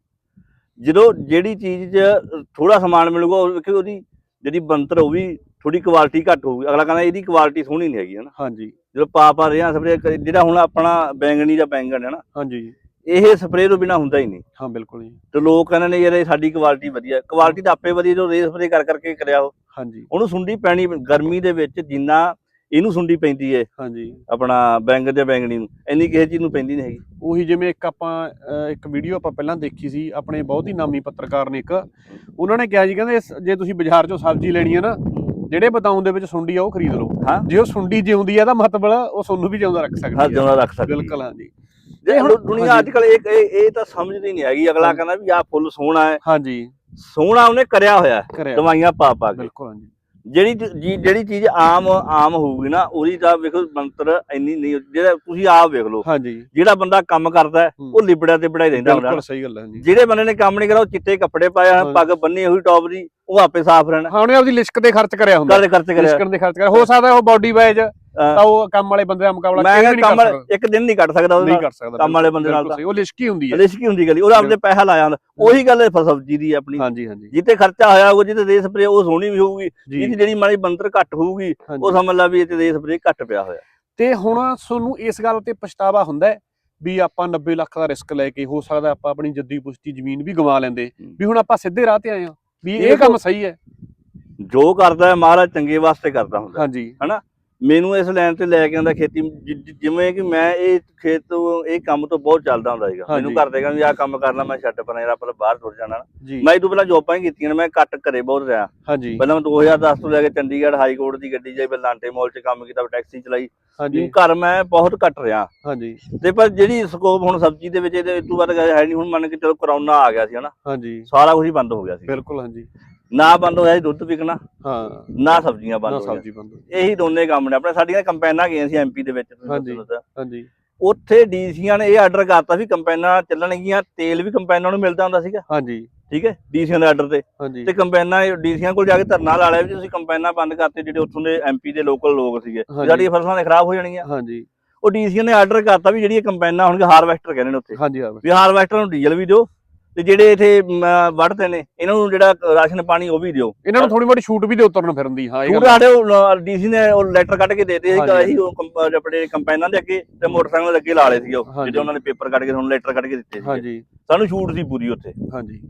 ਜਦੋਂ ਜਿਹੜੀ ਚੀਜ਼ 'ਚ ਥੋੜਾ ਸਮਾਨ ਮਿਲੂਗਾ ਉਹਦੀ ਜਿਹੜੀ ਬੰਤਰ ਉਹ ਵੀ ਥੋੜੀ ਕੁਆਲਿਟੀ ਘੱਟ ਹੋਊਗੀ। ਅਗਲਾ ਕਹਿੰਦਾ ਇਹਦੀ ਕੁਆਲਿਟੀ ਸੋਹਣੀ ਨਹੀਂ ਹੈਗੀ ਹਨਾ? ਹਾਂਜੀ। ਜਦੋਂ ਪਾ ਪਾ ਰਿਹਾ ਸਪਰੇ ਜਿਹੜਾ ਹੁਣ ਆਪਣਾ ਬੈਂਗਣੀ ਜਾਂ ਬੈਂਗਣ ਹੈ ਨਾ ਹਾਂਜੀ। ਇਹ ਸਪਰੇ ਤੋਂ ਬਿਨਾ ਹੁੰਦਾ ਹੀ ਨਹੀਂ। ਹਾਂ ਬਿਲਕੁਲ ਜੀ। ਤੇ ਲੋਕ ਕਹਿੰਦੇ ਨੇ ਯਾਰ ਇਹ ਸਾਡੀ ਕੁਆਲਿਟੀ ਵਧੀਆ ਕੁਆਲਿਟੀ ਤਾਂ ਆਪੇ ਵਧੀਆ ਜੋ ਰੇ ਸਪਰੇ ਕਰ ਕਰਕੇ ਕਰਿਆ ਉਹ। ਹਾਂਜੀ। ਉਹਨੂੰ ਸੁੰਡੀ ਪੈਣੀ ਗਰਮੀ ਦੇ ਵਿੱਚ ਜਿੰਨਾ ਇਹਨੂੰ ਸੁੰਡੀ ਪੈਂਦੀ ਹੈ ਹਾਂਜੀ। ਆਪਣਾ ਬੈਂਗਣ ਜਾਂ ਬੈਂਗਣੀ ਨੂੰ ਇੰਨੀ ਕਿਸੇ ਚੀਜ਼ ਨੂੰ ਪੈਂਦੀ ਨਹੀਂ ਹੈਗੀ। ਉਹੀ ਜਿਵੇਂ ਇੱਕ ਆਪਾਂ ਇੱਕ ਵੀਡੀਓ ਆਪਾਂ ਪਹਿਲਾਂ ਦੇਖੀ ਸੀ ਆਪਣੇ ਬਹੁਤ ਹੀ ਨਾਮੀ ਪੱਤਰਕਾਰ ਨੇ ਇੱਕ। ਉਹਨਾਂ ਨੇ ਕਿਹਾ ਜੀ ਕਹਿੰਦੇ ਜੇ ਤੁਸੀਂ ਬਾਜ਼ਾਰ 'ਚੋਂ ਸਬਜ਼ੀ ਲੈਣੀ ਹੈ ਨਾ ਜਿਹੜੇ ਬਤਾਉਂ ਦੇ ਵਿੱਚ ਸੁੰਡੀ ਆ ਉਹ ਖਰੀਦ ਲਓ। ਹਾਂ। ਜੇ ਉਹ ਸੁੰਡੀ ਜਿਉਂਦੀ ਆ ਤਾਂ ਮਤਲਬ ਉਹ ਤੁਹਾਨੂੰ ਵੀ ਜਿਉਂਦਾ ਰੱਖ ਸਕਦੀ ਹੈ ਜਣਾ ਰੱਖ ਸਕਦੀ ਹੈ। ਬਿਲਕੁਲ ਹਾਂਜੀ। ਜੇ ਹੁਣ- ਹੁਣ ਦੁਨੀਆ ਅੱਜ ਕੱਲ ਇਹ ਇਹ ਇਹ ਤਾਂ ਸਮਝਦੀ ਨਹੀਂ ਹੈਗੀ। ਅਗਲਾ ਕਹਿੰਦਾ ਵੀ ਆਹ ਫੁੱਲ ਸੋਹਣਾ ਹੈ। ਹਾਂਜੀ। ਸੋਹਣਾ ਉਹਨੇ ਕਰਿਆ ਹੋਇਆ ਹੈ, ਦਵਾਈਆਂ ਪਾ ਪਾ ਕੇ। ਬਿਲਕੁਲ ਹਾਂਜੀ। ਜਿਹੜੀ ਜੀ- ਜਿਹੜੀ ਚੀਜ਼ ਆਮ ਆਮ ਹੋਊਗੀ ਨਾ ਉਹਦੀ ਤਾਂ ਵੇਖੋ ਮੰਤਰ ਇੰਨੀ ਨਹੀਂ ਜਿਹੜਾ ਤੁਸੀਂ ਆਪ ਵੇਖ ਲਓ। ਹਾਂਜੀ। ਜਿਹੜਾ ਬੰਦਾ ਕੰਮ ਕਰਦਾ ਹੈ, ਹੂੰ। ਉਹ ਲਿਬੜਿਆ ਤੇ ਬੜਾ ਹੀ ਰਹਿੰਦਾ ਹੁੰਦਾ ਬਿਲਕੁਲ ਸਹੀ ਗੱਲ ਹੈ ਜੀ ਜਿਹੜੇ ਬੰਦੇ ਨੇ ਕੰਮ ਨਹੀਂ ਕਰਾ ਉਹ ਚਿੱਟੇ ਕੱਪੜੇ ਹਾਂ। ਹਨ ਪੱਗ ਬੰਨੀ ਹੋਈ ਟੌਪ ਦੀ ਉਹ ਆਪੇ ਸਾਫ਼ ਰਹਿਣਾ। ਹਾਂ ਉਹਨੇ ਆਪਦੀ ਲਿਸਕ ਤੇ ਖਰਚ ਕਰਿਆ ਹੁੰਦਾ। ਕਰਦੇ ਖਰਚ ਕਰਿਆ। ਲਿਸਕਣ ਦੇ ਖਰਚ ਕਰਿਆ। ਹੋ ਸਕਦਾ ਉਹ ਬਾਡੀ ਵਾਈਜ਼। ਤਾਂ ਉਹ ਕੰਮ ਵਾਲੇ ਬੰਦੇ ਦਾ ਮੁਕਾਬਲਾ ਮੈਂ ਕੰਮ ਇੱਕ ਦਿਨ ਨਹੀਂ ਕੱਢ ਸਕਦਾ ਉਹਦੇ। ਨਾਲ ਕੰਮ ਵਾਲੇ ਬੰਦੇ ਨਾਲ ਉਹ ਲਿਸਕ ਹੁੰਦੀ ਹੈ। ਰਿਸਕੀ ਹੁੰਦੀ ਗੱਲ। ਉਹਦਾ ਆਪਦੇ ਪੈਸਾ ਲਾਇਆ ਹੁੰਦਾ। ਉਹੀ ਗੱਲ ਹੈ ਸਬਜ਼ੀ ਦੀ ਆਪਣੀ। ਹਾਂਜੀ ਹਾਂਜੀ। ਜਿੱਤੇ ਖਰਚਾ ਹੋਇਆ ਹੋਊਗਾ ਜਿੱਤੇ ਰੇ ਸਪਰੇ ਉਹ ਸੋਹਣੀ ਵੀ ਹੋਊਗੀ। ਜੀ। ਇਹਦੀ ਜਿਹੜੀ ਮਾੜੀ ਬੰਤਰ ਘੱਟ ਹੋਊਗੀ। ਉਹ ਸਮਝ ਲਾ ਵੀ ਇਹ ਤੇ ਸਪਰੇ ਘੱਟ ਪਿਆ ਹੋਇਆ। ਤੇ ਹੁਣ ਤੁਹਾਨੂੰ ਇਸ ਗੱਲ ਤੇ ਪਛਤਾਵਾ ਹੁੰਦਾ ਵੀ ਆਪਾਂ 90 ਲੱਖ ਦਾ ਰਿਸਕ ਲੈ ਕੇ ਹੋ ਸਕਦਾ ਆਪਾਂ ਆਪਣੀ ਜੱਦੀ ਪੁਸ਼ਤੀ ਜ਼ਮੀਨ ਵੀ ਗਵਾ ਲੈਂਦੇ। ਵੀ ਹੁਣ ਆਪਾਂ ਸਿੱਧੇ ਰਾਹ ਤੇ ਆਏ ਹਾਂ ਵੀ ਇਹ ਕੰਮ ਸਹੀ ਹੈ। ਜੋ ਕਰਦਾ ਹੈ ਮਹਾਰਾਜ ਚੰਗੇ ਵਾਸਤੇ ਕਰਦਾ ਹੁੰਦਾ। ਹਾਂਜੀ। ਮੈਨੂੰ ਇਸ ਲਾਈਨ ਤੇ ਲੈ ਕੇ ਆਉਂਦਾ ਖੇਤੀ ਜਿ- ਜਿਵੇਂ ਕਿ ਮੈਂ ਇਹ ਖੇਤ ਤੋਂ ਇਹ ਕੰਮ ਤੋਂ ਬਹੁਤ ਚੱਲਦਾ ਹੁੰਦਾ ਸੀਗਾ। ਹਾਂਜੀ। ਮੈਨੂੰ ਘਰ ਦੇ ਕਹਿੰਦੇ ਆਹ ਕੰਮ ਕਰਨਾ ਮੈਂ ਛੱਡ ਪਰਾਂ ਯਾਰ ਆਪਾਂ ਬਾਹਰ ਤੁਰ ਜਾਣਾ। ਜੀ। ਮੈਂ ਇਹ ਤੋਂ ਪਹਿਲਾਂ ਜੋਬਾਂ ਹੀ ਕੀਤੀਆਂ ਨੇ ਮੈਂ ਕੱਟ ਘਰੇ ਬਹੁਤ ਰਿਹਾ। ਹਾਂਜੀ। ਪਹਿਲਾਂ ਮੈਂ 2010 ਤੋਂ ਲੈ ਕੇ ਚੰਡੀਗੜ੍ਹ ਹਾਈ ਕੋਰਟ ਦੀ ਗੱਡੀ ਜਾਈ ਬਲਾਂਟੇ ਮਾਲ 'ਚ ਕੰਮ ਕੀਤਾ ਟੈਕਸੀ ਚਲਾਈ। ਹਾਂਜੀ। ਘਰ ਮੈਂ ਬਹੁਤ ਘੱਟ ਰਿਹਾ। ਹਾਂਜੀ। ਤੇ ਪਰ ਜਿਹੜੀ ਸਕੋਪ ਹੁਣ ਸਬਜ਼ੀ ਦੇ ਵਿੱਚ ਇਹਦੇ ਤੋਂ ਬਾਅਦ ਹੈ ਨਹੀਂ ਹੁਣ ਮੰਨ ਕੇ ਚਲੋ ਕਰੋਨਾ ਆ ਗਿਆ ਸੀ ਹਨਾ। ਹਾਂਜੀ। ਸਾਰਾ ਕੁਝ ਹੀ ਬੰਦ ਹੋ ਗਿਆ ਸੀ। ਬਿਲਕੁਲ ਹਾਂਜੀ। ਨਾ ਬੰਦ ਹੋਇਆ ਸੀ ਦੁੱਧ ਵਿਕਣਾ ਹਾਂ। ਨਾ ਸਬਜ਼ੀਆਂ ਨਾ ਬੰਦ ਹੋਈਆਂ। ਸਬਜ਼ੀ ਬੰਦ ਹੋਈ। ਇਹੀ ਦੋਨੇ ਕੰਮ ਨੇ। ਆਪਣੇ ਸਾਡੀਆਂ ਕੰਪੈਨਾਂ ਗਈਆਂ ਸੀ ਐਮਪੀ ਦੇ ਵਿੱਚ ਤੁਸੀਂ ਹਾਂਜੀ। ਹਾਂਜੀ। ਉੱਥੇ ਡੀਸੀਆਂ ਨੇ ਇਹ ਆਰਡਰ ਕਰਤਾ ਵੀ ਕੰਪੈਨਾਂ ਚੱਲਣਗੀਆਂ ਤੇਲ ਵੀ ਕੰਪੈਨਾਂ ਨੂੰ ਮਿਲਦਾ ਹੁੰਦਾ ਸੀਗਾ। ਹਾਂਜੀ। ਠੀਕ ਹੈ? ਡੀਸੀਆਂ ਦੇ ਆਰਡਰ ਤੇ। ਹਾਂਜੀ। ਤੇ ਕੰਪੈਨਾਂ ਡੀਸੀਆਂ ਕੋਲ ਜਾ ਕੇ ਧਰਨਾ ਲਾ ਲਿਆ ਵੀ ਤੁਸੀਂ ਕੰਪੈਨਾਂ ਬੰਦ ਕਰਤੇ ਜਿਹੜੇ ਉੱਥੋਂ ਦੇ ਐਮਪੀ ਦੇ ਲੋਕਲ ਲੋਕ ਸੀਗੇ। ਵੀ ਹਾਂਜੀ। ਸਾਡੀਆਂ ਫਸਲਾਂ ਨੇ ਖਰਾਬ ਹੋ ਜਾਣਗੀਆਂ। ਹਾਂਜੀ। ਉਹ ਡੀਸੀਆਂ ਨੇ ਆਰਡਰ ਕਰਤਾ ਵੀ ਜਿਹੜੀਆਂ ਕੰਪੈਨਾਂ ਹੋਣਗੀਆਂ ਹਾਰਵੈਸਟਰ ਕਹਿੰਦੇ ਨੇ ਉੱਥੇ। ਹਾਂਜੀ ਹਾਂ ਵੀ ਹਾਰਵੈਸਟਰ ਨੂੰ ਡੀਜ਼ਲ ਵੀ ਦਿਓ। ਤੇ ਜਿਹੜੇ ਇਥੇ ਵੱਢਦੇ ਨੇ ਇਹਨਾਂ ਨੂੰ ਜਿਹੜਾ ਰਾਸ਼ਨ ਪਾਣੀ ਉਹ ਵੀ ਦਿਓ। ਇਹਨਾਂ ਨੂੰ ਥੋੜੀ ਮੋਟੀ ਛੂਟ ਵੀ ਦੇ ਉਤਰਨ ਫਿਰਨ ਦੀ ਹਾਂ ਇਹ ਛੂਟ ਸਾਡੇ ਡੀਸੀ ਨੇ ਉਹ ਲੈਟਰ ਕੱਢ ਕੇ ਦੇਤੇ ਸੀ। ਅਸੀਂ ਉਹ ਆਪਣੇ ਕੰਪੈਨਾਂ ਦੇ ਅੱਗੇ ਤੇ ਮੋਟਰਸਾਈਕਲ ਦੇ ਅੱਗੇ ਲਾ ਲਏ ਸੀ ਉਹ। ਜਿਹੜੇ ਉਹਨਾਂ ਨੇ ਪੇਪਰ ਕੱਢ ਕੇ ਤੁਹਾਨੂੰ ਲੈਟਰ ਕੱਢ ਕੇ ਦਿੱਤੇ ਸੀ ਹਾਂਜੀ। ਸਾਨੂੰ ਛੂਟ ਸੀ ਪੂਰੀ ਉੱਥੇ। ਹਾਂਜੀ।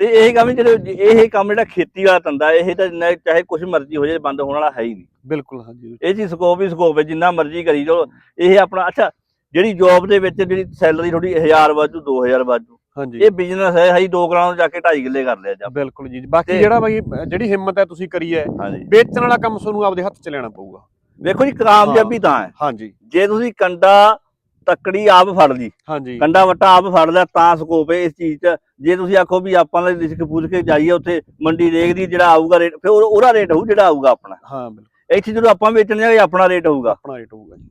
ਤੇ ਇਹ ਕੰਮ ਜਿਹੜੇ ਇਹ ਕੰਮ ਜਿਹੜਾ ਖੇਤੀ ਵਾਲਾ ਧੰਦਾ ਇਹ ਤਾਂ ਚਾਹੇ ਕੁਝ ਮਰਜ਼ੀ ਹੋ ਜਾਏ ਬੰਦ ਹੋਣ ਵਾਲਾ ਹੈ ਹੀ ਨਹੀਂ। ਬਿਲਕੁਲ ਹਾਂਜੀ। ਇਹ ਜੀ ਸਕੋਪ ਹੀ ਸਕੋਪ ਹੈ ਜਿੰਨਾ ਮਰਜ਼ੀ ਕਰੀ ਜਾਓ। ਇਹ ਆਪਣਾ ਅੱਛਾ ਜਿਹੜੀ ਜੌਬ ਦੇ ਵਿੱਚ ਜਿਹੜੀ ਸੈਲਰੀ ਥੋੜੀ 1000 ਵਾਜੂ 2000 ਵਾਜੂ ਹਾਂਜੀ। ਇਹ ਬਿਜ਼ਨਸ ਹੈ ਅਸੀਂ ਦੋ ਕਰਾਂ ਨੂੰ ਜਾ ਕੇ 2.5 ਕਿੱਲੇ ਕਰ ਲਿਆ ਜਾ ਬਿਲਕੁਲ ਜੀ। ਬਾਕੀ ਜਿਹੜਾ ਬਾਈ ਜਿਹੜੀ ਹਿੰਮਤ ਹੈ ਤੁਸੀਂ ਕਰੀ ਹੈ ਵੇਚਣ ਵਾਲਾ ਕੰਮ ਤੁਹਾਨੂੰ ਆਪਦੇ ਹੱਥ 'ਚ ਲੈਣਾ ਪਊਗਾ। ਵੇਖੋ ਜੀ ਕਾਮਯਾਬੀ ਤਾਂ ਹੈ। ਹਾਂਜੀ। ਜੇ ਤੁਸੀਂ ਕੰਡਾ ਤੱਕੜੀ ਆਪ ਫੜ ਲਈ ਹਾਂਜੀ। ਕੰਡਾ ਵੱਟਾ ਆਪ ਫੜ ਲਿਆ ਤਾਂ ਸਕੋਪ ਹੈ ਇਸ ਚੀਜ਼ 'ਚ। ਜੇ ਤੁਸੀਂ ਆਖੋ ਵੀ ਆਪਾਂ ਨੇ ਰਿਸਕ ਪੂਛ ਕੇ ਜਾਈਏ ਉੱਥੇ ਮੰਡੀ ਦੇਖਦੀ ਜਿਹੜਾ ਆਊਗਾ ਰੇਟ ਫਿਰ ਉਹ- ਉਹਦਾ ਰੇਟ ਹੋਊ ਜਿਹੜਾ ਆਊਗਾ ਆਪਣਾ। ਹਾਂ ਬਿਲਕੁਲ। ਇੱਥੇ ਜਦੋਂ ਆਪਾਂ ਵੇਚਣ ਜਾਗੇ ਆਪਣਾ ਰੇਟ ਹੋਊਗਾ। ਆਪਣਾ ਰੇਟ ਹੋਊਗਾ ਜੀ।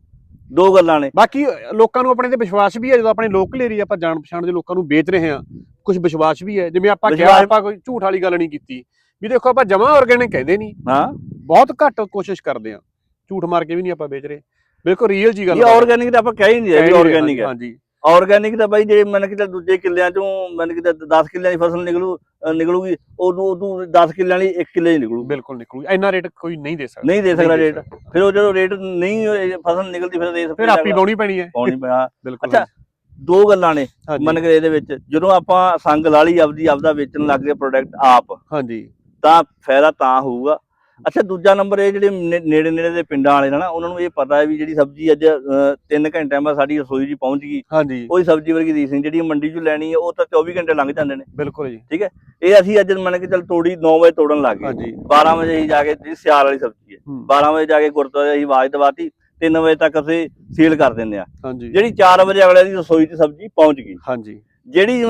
ਦੋ ਗੱਲਾਂ ਨੇ। ਬਾਕੀ ਲੋਕਾਂ ਨੂੰ ਆਪਣੇ ਤੇ ਵਿਸ਼ਵਾਸ ਵੀ ਹੈ ਜਦੋਂ ਆਪਣੇ ਲੋਕਲ ਏਰੀਆ ਆਪਾਂ ਜਾਣ ਪਛਾਣ ਦੇ ਲੋਕਾਂ ਨੂੰ ਵੇਚ ਰਹੇ ਹਾਂ ਕੁਝ ਵਿਸ਼ਵਾਸ ਵੀ ਹੈ। ਜਿਵੇਂ ਆਪਾਂ ਕਿਹਾ ਆਪਾਂ ਕੋਈ ਝੂਠ ਵਾਲੀ ਗੱਲ ਨਹੀਂ ਕੀਤੀ। ਵੀ ਦੇਖੋ ਆਪਾਂ ਜਮਾ ਆਰਗੈਨਿਕ ਕਹਿੰਦੇ ਨਹੀਂ। ਹਾਂ। ਬਹੁਤ ਘੱਟ ਕੋਸ਼ਿਸ਼ ਕਰਦੇ ਆ ਝੂਠ ਮਾਰ ਕੇ ਵੀ ਨਹੀਂ ਆਪਾਂ ਵੇਚ ਰਹੇ। ਬਿਲਕੁਲ ਰੀਅਲ ਜੀ ਗੱਲ ਇਹ ਆਰਗੈਨਿਕ ਤਾਂ ਆਪਾਂ ਕਹਿ ਹੀ ਨਹੀਂ ਰਹੇ ਵੀ ਆਰਗੈਨਿਕ ਹੈ ਹਾਂਜੀ। ਆਰਗੈਨਿਕ ਤਾਂ ਬਾਈ ਜੇ ਮੰਨ ਕੇ ਚੱਲ ਦੂਜੇ ਕਿੱਲਿਆਂ ਚੋਂ ਮੰਨ ਕੇ ਚੱਲ 10 ਕਿੱਲਿਆਂ ਦੀ ਫਸਲ ਨਿਕਲੂ ਨਿਕਲੂਗੀ ਉਦੋਂ ਉਦੋਂ 10 ਕਿੱਲਿਆਂ ਲਈ 1 ਕਿੱਲੇ ਹੀ ਨਿਕਲੂ। ਬਿਲਕੁਲ ਨਿਕਲੂ ਇੰਨਾ ਰੇਟ ਕੋਈ ਨਹੀਂ ਦੇ ਸਕਦਾ। ਨਹੀਂ ਦੇ ਸਕਦਾ ਰੇਟ ਫਿਰ ਉਹ ਜਦੋਂ ਰੇਟ ਨਹੀਂ ਫਸਲ ਨਿਕਲਦੀ ਫਿਰ ਦੇ ਫਿਰ ਆਪੀ ਪਾਉਣੀ ਪੈਣੀ ਹੈ। ਪਾਉਣੀ ਪਿਆ ਬਿਲਕੁਲ ਅੱਛਾ, ਦੋ ਗੱਲਾਂ ਨੇ ਮੰਨ ਕੇ ਇਹਦੇ ਵਿੱਚ। ਜਦੋਂ ਆਪਾਂ ਸੰਗ ਲਾ ਲਈ ਆਪਦੀ ਆਪਦਾ ਵੇਚਣ ਲੱਗ ਗਏ ਪ੍ਰੋਡਕਟ ਆਪ ਹਾਂਜੀ। ਤਾਂ ਫਾਇਦਾ ਤਾਂ ਹੋਊਗਾ। ਅੱਛਾ ਦੂਜਾ ਨੰਬਰ ਇਹ ਜਿਹੜੇ ਨੇੜੇ ਨੇੜੇ ਦੇ ਪਿੰਡਾਂ ਵਾਲੇ ਨੇ ਉਹਨਾਂ ਨੂੰ ਇਹ ਪਤਾ ਹੈ ਵੀ ਜਿਹੜੀ ਸਬਜ਼ੀ ਅੱਜ 3 ਘੰਟਿਆਂ ਬਾਅਦ ਸਾਡੀ ਰਸੋਈ 'ਚ ਪਹੁੰਚ ਗਈ। ਹਾਂਜੀ। ਉਹੀ ਸਬਜ਼ੀ ਵਰਗੀ ਰੀਸ ਨਹੀਂ ਜਿਹੜੀ ਮੰਡੀ 'ਚ ਲੈਣੀ ਹੈ ਉਹ ਤਾਂ 24 ਘੰਟੇ ਲੰਘ ਜਾਂਦੇ ਨੇ। ਬਿਲਕੁਲ ਜੀ। ਇਹ ਅਸੀਂ ਅੱਜ ਮੰਨ ਕੇ ਚੱਲ ਤੋੜੀ 9 ਵਜੇ ਤੋੜਨ ਲੱਗ ਗਏ। ਹਾਂਜੀ। 12 ਵਜੇ ਅਸੀਂ ਜਾ ਕੇ ਜਿਹੜੀ ਸਿਆਲ ਵਾਲੀ ਸਬਜ਼ੀ ਹੈ ਹੂੰ, 12 ਵਜੇ ਜਾ ਕੇ ਗੁਰਦੁਆਰੇ ਅਸੀਂ ਆਵਾਜ਼ ਦਵਾਤੀ 3 ਵਜੇ ਤੱਕ ਅਸੀਂ ਸੀਲ ਕਰ ਦਿੰਦੇ ਆ ਹਾਂਜੀ। ਜਿਹੜੀ 4 ਵਜੇ ਅਗਲੇ ਦੀ ਰਸੋਈ 'ਚ ਸਬਜ਼ੀ ਪਹੁੰਚ ਗਈ। ਹਾਂਜੀ। ਜਿਹੜੀ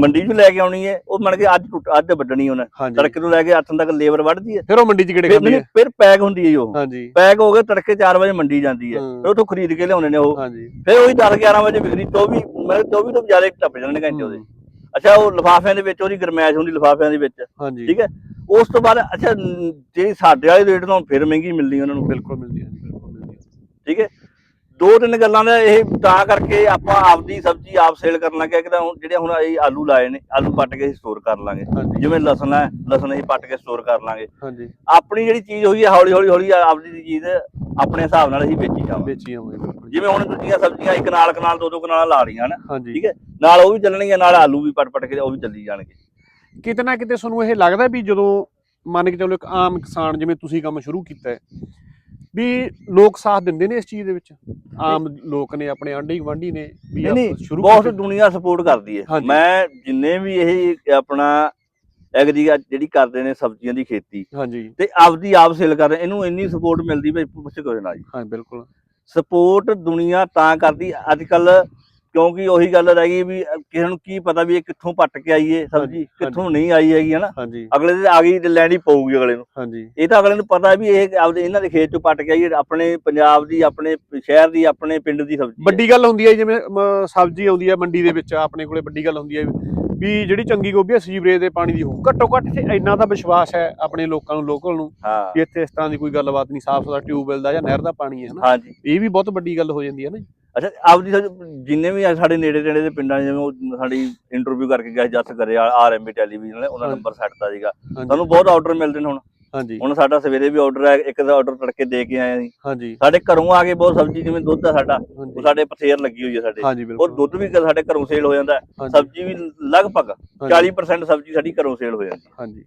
ਮੰਡੀ 'ਚ ਲੈ ਕੇ ਆਉਣੀ ਹੈ ਉਹ ਮੰਨ ਕੇ ਅੱਜ ਅੱਜ ਵੱਢਣੀ ਉਹਨੇ। ਤੜਕੇ ਤੋਂ ਲੈ ਕੇ ਹੱਥਾਂ ਤੱਕ ਲੇਬਰ ਵੱਢਦੀ ਹੈ। ਫਿਰ ਉਹ ਮੰਡੀ 'ਚ ਕਿਹੜੇ ਖਾਂਦੀ ਹੈ? ਫਿਰ ਪੈਕ ਹੁੰਦੀ ਹੈ ਉਹ। ਪੈਕ ਹੋ ਕੇ ਤੜਕੇ 4 ਵਜੇ ਮੰਡੀ ਜਾਂਦੀ ਹੈ। ਫਿਰ ਉੱਥੋਂ ਖਰੀਦ ਕੇ ਲਿਆਉਂਦੇ ਨੇ ਉਹ। ਫਿਰ ਉਹੀ 10 11 ਵਜੇ ਵਿਕਰੀ 24 ਮੈਂ 24 ਤੋਂ ਜ਼ਿਆਦਾ ਟੱਪ ਜਾਣਗੇ ਘੰਟੇ ਉਹਦੇ। ਅੱਛਾ ਉਹ ਲਿਫਾਫਿਆਂ ਦੇ ਵਿੱਚ ਉਹਦੀ ਗਰਮੈਸ਼ ਹੁੰਦੀ ਲਿਫਾਫਿਆਂ ਦੇ ਵਿੱਚ। ਠੀਕ ਹੈ? ਉਸ ਤੋਂ ਬਾਅਦ ਅੱਛਾ ਜਿਹੜੀ ਸਾਡੇ ਵਾਲੇ ਰੇਟ ਤੋਂ ਫਿਰ ਮਹਿੰਗੀ ਮਿਲਦੀ ਉਹਨਾਂ ਨੂੰ। ਬਿਲਕੁਲ ਮਿਲਦੀ ਹੈ ਜੀ, ਬਿਲਕੁਲ ਮਿਲਦੀ ਹੈ। ਠੀਕ ਹੈ? ਦੋ ਤਿੰਨ ਗੱਲਾਂ ਦਾ ਇਹ ਤਾਂ ਕਰਕੇ ਆਪਾਂ ਆਪਦੀ ਸਬਜ਼ੀ ਆਪ ਸੇਲ ਕਰਨ ਲੱਗੇ ਕਿ ਤਾਂ ਹੁਣ ਜਿਹੜੇ ਹੁਣ ਅਸੀਂ ਆਲੂ ਲਾਏ ਨੇ ਆਲੂ ਪੱਟ ਕੇ ਸਟੋਰ ਕਰ ਲਾਂਗੇ। ਜਿਵੇਂ ਲਸਣ ਹੈ ਲਸਣ ਅਸੀਂ ਪੱਟ ਕੇ ਸਟੋਰ ਕਰ ਲਾਂਗੇ। ਹਾਂਜੀ। ਆਪਣੀ ਜਿਹੜੀ ਚੀਜ਼ ਹੋਈ ਹੈ ਹੌਲੀ ਹੌਲੀ ਹੌਲੀ ਆਪਦੀ ਚੀਜ਼ ਆਪਣੇ ਹਿਸਾਬ ਨਾਲ ਅਸੀਂ ਵੇਚੀ ਜਾਵਾਂਗੇ। ਵੇਚੀ ਬਿਲਕੁਲ ਜਿਵੇਂ ਹੁਣ ਦੂਜੀਆਂ ਸਬਜ਼ੀਆਂ ਇੱਕ ਨਾਲ ਕਨਾਲ ਦੋ ਦੋ ਕਨਾਲ ਲਾ ਰਹੀਆਂ ਹਨ ਠੀਕ ਹੈ? ਨਾਲ ਉਹ ਵੀ ਚੱਲਣਗੀਆਂ ਨਾਲ ਆਲੂ ਵੀ ਪੱਟ ਪੱਟ ਕੇ ਉਹ ਵੀ ਚੱਲੀ ਜਾਣਗੇ। ਕਿਤੇ ਨਾ ਕਿਤੇ ਤੁਹਾਨੂੰ ਇਹ ਲੱਗਦਾ ਵੀ ਜਦੋਂ ਮੰਨ ਕੇ ਚੱਲੋ ਇੱਕ ਆਮ ਕਿਸਾਨ ਜਿਵੇਂ ਤੁਸੀਂ ਕੰਮ ਸ਼ੁਰੂ ਕੀਤਾ ਹੈ ਵੀ ਲੋਕ ਸਾਥ ਦਿੰਦੇ ਨੇ ਇਸ ਚੀਜ਼ ਦੇ ਵਿੱਚ। ਆਮ ਲੋਕ ਨੇ ਆਪਣੇ ਆਂਢੀ ਗੁਆਂਢੀ ਨੇ ਵੀ ਨਹੀਂ, ਸ਼ੁਰੂ ਬਹੁਤ ਦੁਨੀਆ ਸਪੋਰਟ ਕਰਦੀ ਹੈ। ਮੈਂ ਜਿੰਨੇ ਵੀ ਇਹ ਆਪਣਾ ਐਗਰੀ ਜਿਹੜੀ ਕਰਦੇ ਨੇ ਸਬਜ਼ੀਆਂ ਦੀ ਖੇਤੀ ਹਾਂਜੀ। ਤੇ ਆਪਦੀ ਆਪ ਸੇਲ ਕਰ ਰਹੇ ਇਹਨੂੰ ਇੰਨੀ ਸਪੋਰਟ ਮਿਲਦੀ ਵੀ ਪੁੱਛ ਕੋਈ ਨਾ ਜੀ। ਹਾਂ ਬਿਲਕੁਲ। ਸਪੋਰਟ ਦੁਨੀਆ ਤਾਂ ਕਰਦੀ ਅੱਜ ਕੱਲ ਕਿਉਂਕਿ ਉਹੀ ਗੱਲ ਰਹਿ ਗਈ ਵੀ ਕਿਸੇ ਨੂੰ ਕੀ ਪਤਾ ਵੀ ਇਹ ਕਿੱਥੋਂ ਪੱਟ ਕੇ ਆਈ ਏ ਸਬਜ਼ੀ ਕਿੱਥੋਂ ਨਹੀਂ ਆਈ ਹੈਗੀ ਹਨਾ? ਅਗਲੇ ਦੇ ਆ ਗਈ ਲੈਣੀ ਪਊਗੀ ਅਗਲੇ ਨੂੰ। ਇਹ ਤਾਂ ਅਗਲੇ ਨੂੰ ਪਤਾ ਵੀ ਇਹ ਆਪਦੇ ਇਹਨਾਂ ਦੇ ਖੇਤ ਚੋਂ ਪੱਟ ਕੇ ਆਈ ਏ, ਆਪਣੇ ਪੰਜਾਬ ਦੀ ਆਪਣੇ ਸ਼ਹਿਰ ਦੀ ਆਪਣੇ ਪਿੰਡ ਦੀ ਸਬਜ਼ੀ ਹੈ। ਵੱਡੀ ਗੱਲ ਹੁੰਦੀ ਹੈ ਜਿਵੇਂ ਸਬਜ਼ੀ ਆਉਂਦੀ ਹੈ ਮੰਡੀ ਦੇ ਵਿੱਚ ਆਪਣੇ ਕੋਲੇ ਵੱਡੀ ਗੱਲ ਹੁੰਦੀ ਹੈ ਵੀ ਜਿਹੜੀ ਚੰਗੀ ਗੋਭੀ ਹੈ ਸੀਵਰੇਜ ਦੇ ਪਾਣੀ ਦੀ ਹੋਊ ਘੱਟੋ ਘੱਟ ਇੰਨਾ ਤਾਂ ਵਿਸ਼ਵਾਸ ਹੈ ਆਪਣੇ ਲੋਕਾਂ ਨੂੰ ਲੋਕਲ ਨੂੰ ਹਾਂ। ਵੀ ਇੱਥੇ ਇਸ ਤਰ੍ਹਾਂ ਦੀ ਕੋਈ ਗੱਲਬਾਤ ਨਹੀਂ ਸਾਫ਼ ਸੁਥਰਾ ਟਿਊਬਵੈਲ ਦਾ ਜਾਂ ਨਹਿਰ ਦਾ ਪਾਣੀ ਹੈ ਹਾਂਜੀ। ਇਹ ਵੀ ਬਹੁਤ ਵੱਡੀ ਗੱਲ ਹੋ ਜਾਂਦੀ ਹੈ ਨਾ ਜੀ। ਅੱਛਾ ਆਪਦੀ ਸਬਜ਼ੀ- ਜਿੰਨੇ ਵੀ ਆ ਸਾਡੇ ਨੇੜੇ ਤੇੜੇ ਦੇ ਪਿੰਡਾਂ 'ਚ ਜਿਵੇਂ ਉਹ ਸਾਡੀ ਇੰਟਰਵਿਊ ਕਰਕੇ ਗਿਆ ਜੱਸ ਕਰੇ ਆਰਐਮਬੀ ਟੈਲੀਵਿਜ਼ਨ ਨੇ ਉਹਨਾਂ। ਨੰਬਰ ਸੱਟਦਾ ਸੀਗਾ। ਸਾਨੂੰ ਬਹੁਤ ਆਰਡਰ ਮਿਲਦੇ ਨੇ ਹੁਣ। ਹਾਂਜੀ। ਹੁਣ ਸਾਡਾ ਸਵੇਰੇ ਵੀ ਆਰਡਰ ਹੈ ਇੱਕ ਦਾ ਆਰਡਰ ਤੜਕੇ ਦੇ ਕੇ ਆਏ ਸੀ। ਹਾਂਜੀ। ਸਾਡੇ ਘਰੋਂ ਆ ਕੇ ਬਹੁਤ ਸਬਜ਼ੀ ਜਿਵੇਂ ਦੁੱਧ ਆ ਸਾਡਾ ਉਹ ਸਾਡੇ ਪਥੇਰ ਲੱਗੀ ਹੋਈ ਹੈ ਸਾਡੇ। ਬਿਲਕੁਲ। ਦੁੱਧ ਵੀ ਸਾਡੇ ਘਰੋਂ ਸੇਲ ਹੋ ਜਾਂਦਾ। ਸਬਜ਼ੀ ਵੀ ਲਗਭਗ ਹਾਂਜੀ, 40% ਸਬਜ਼ੀ ਸਾਡੀ ਘਰੋਂ ਸੇਲ ਹੋ ਜਾਂਦੀ। ਹਾਂਜੀ।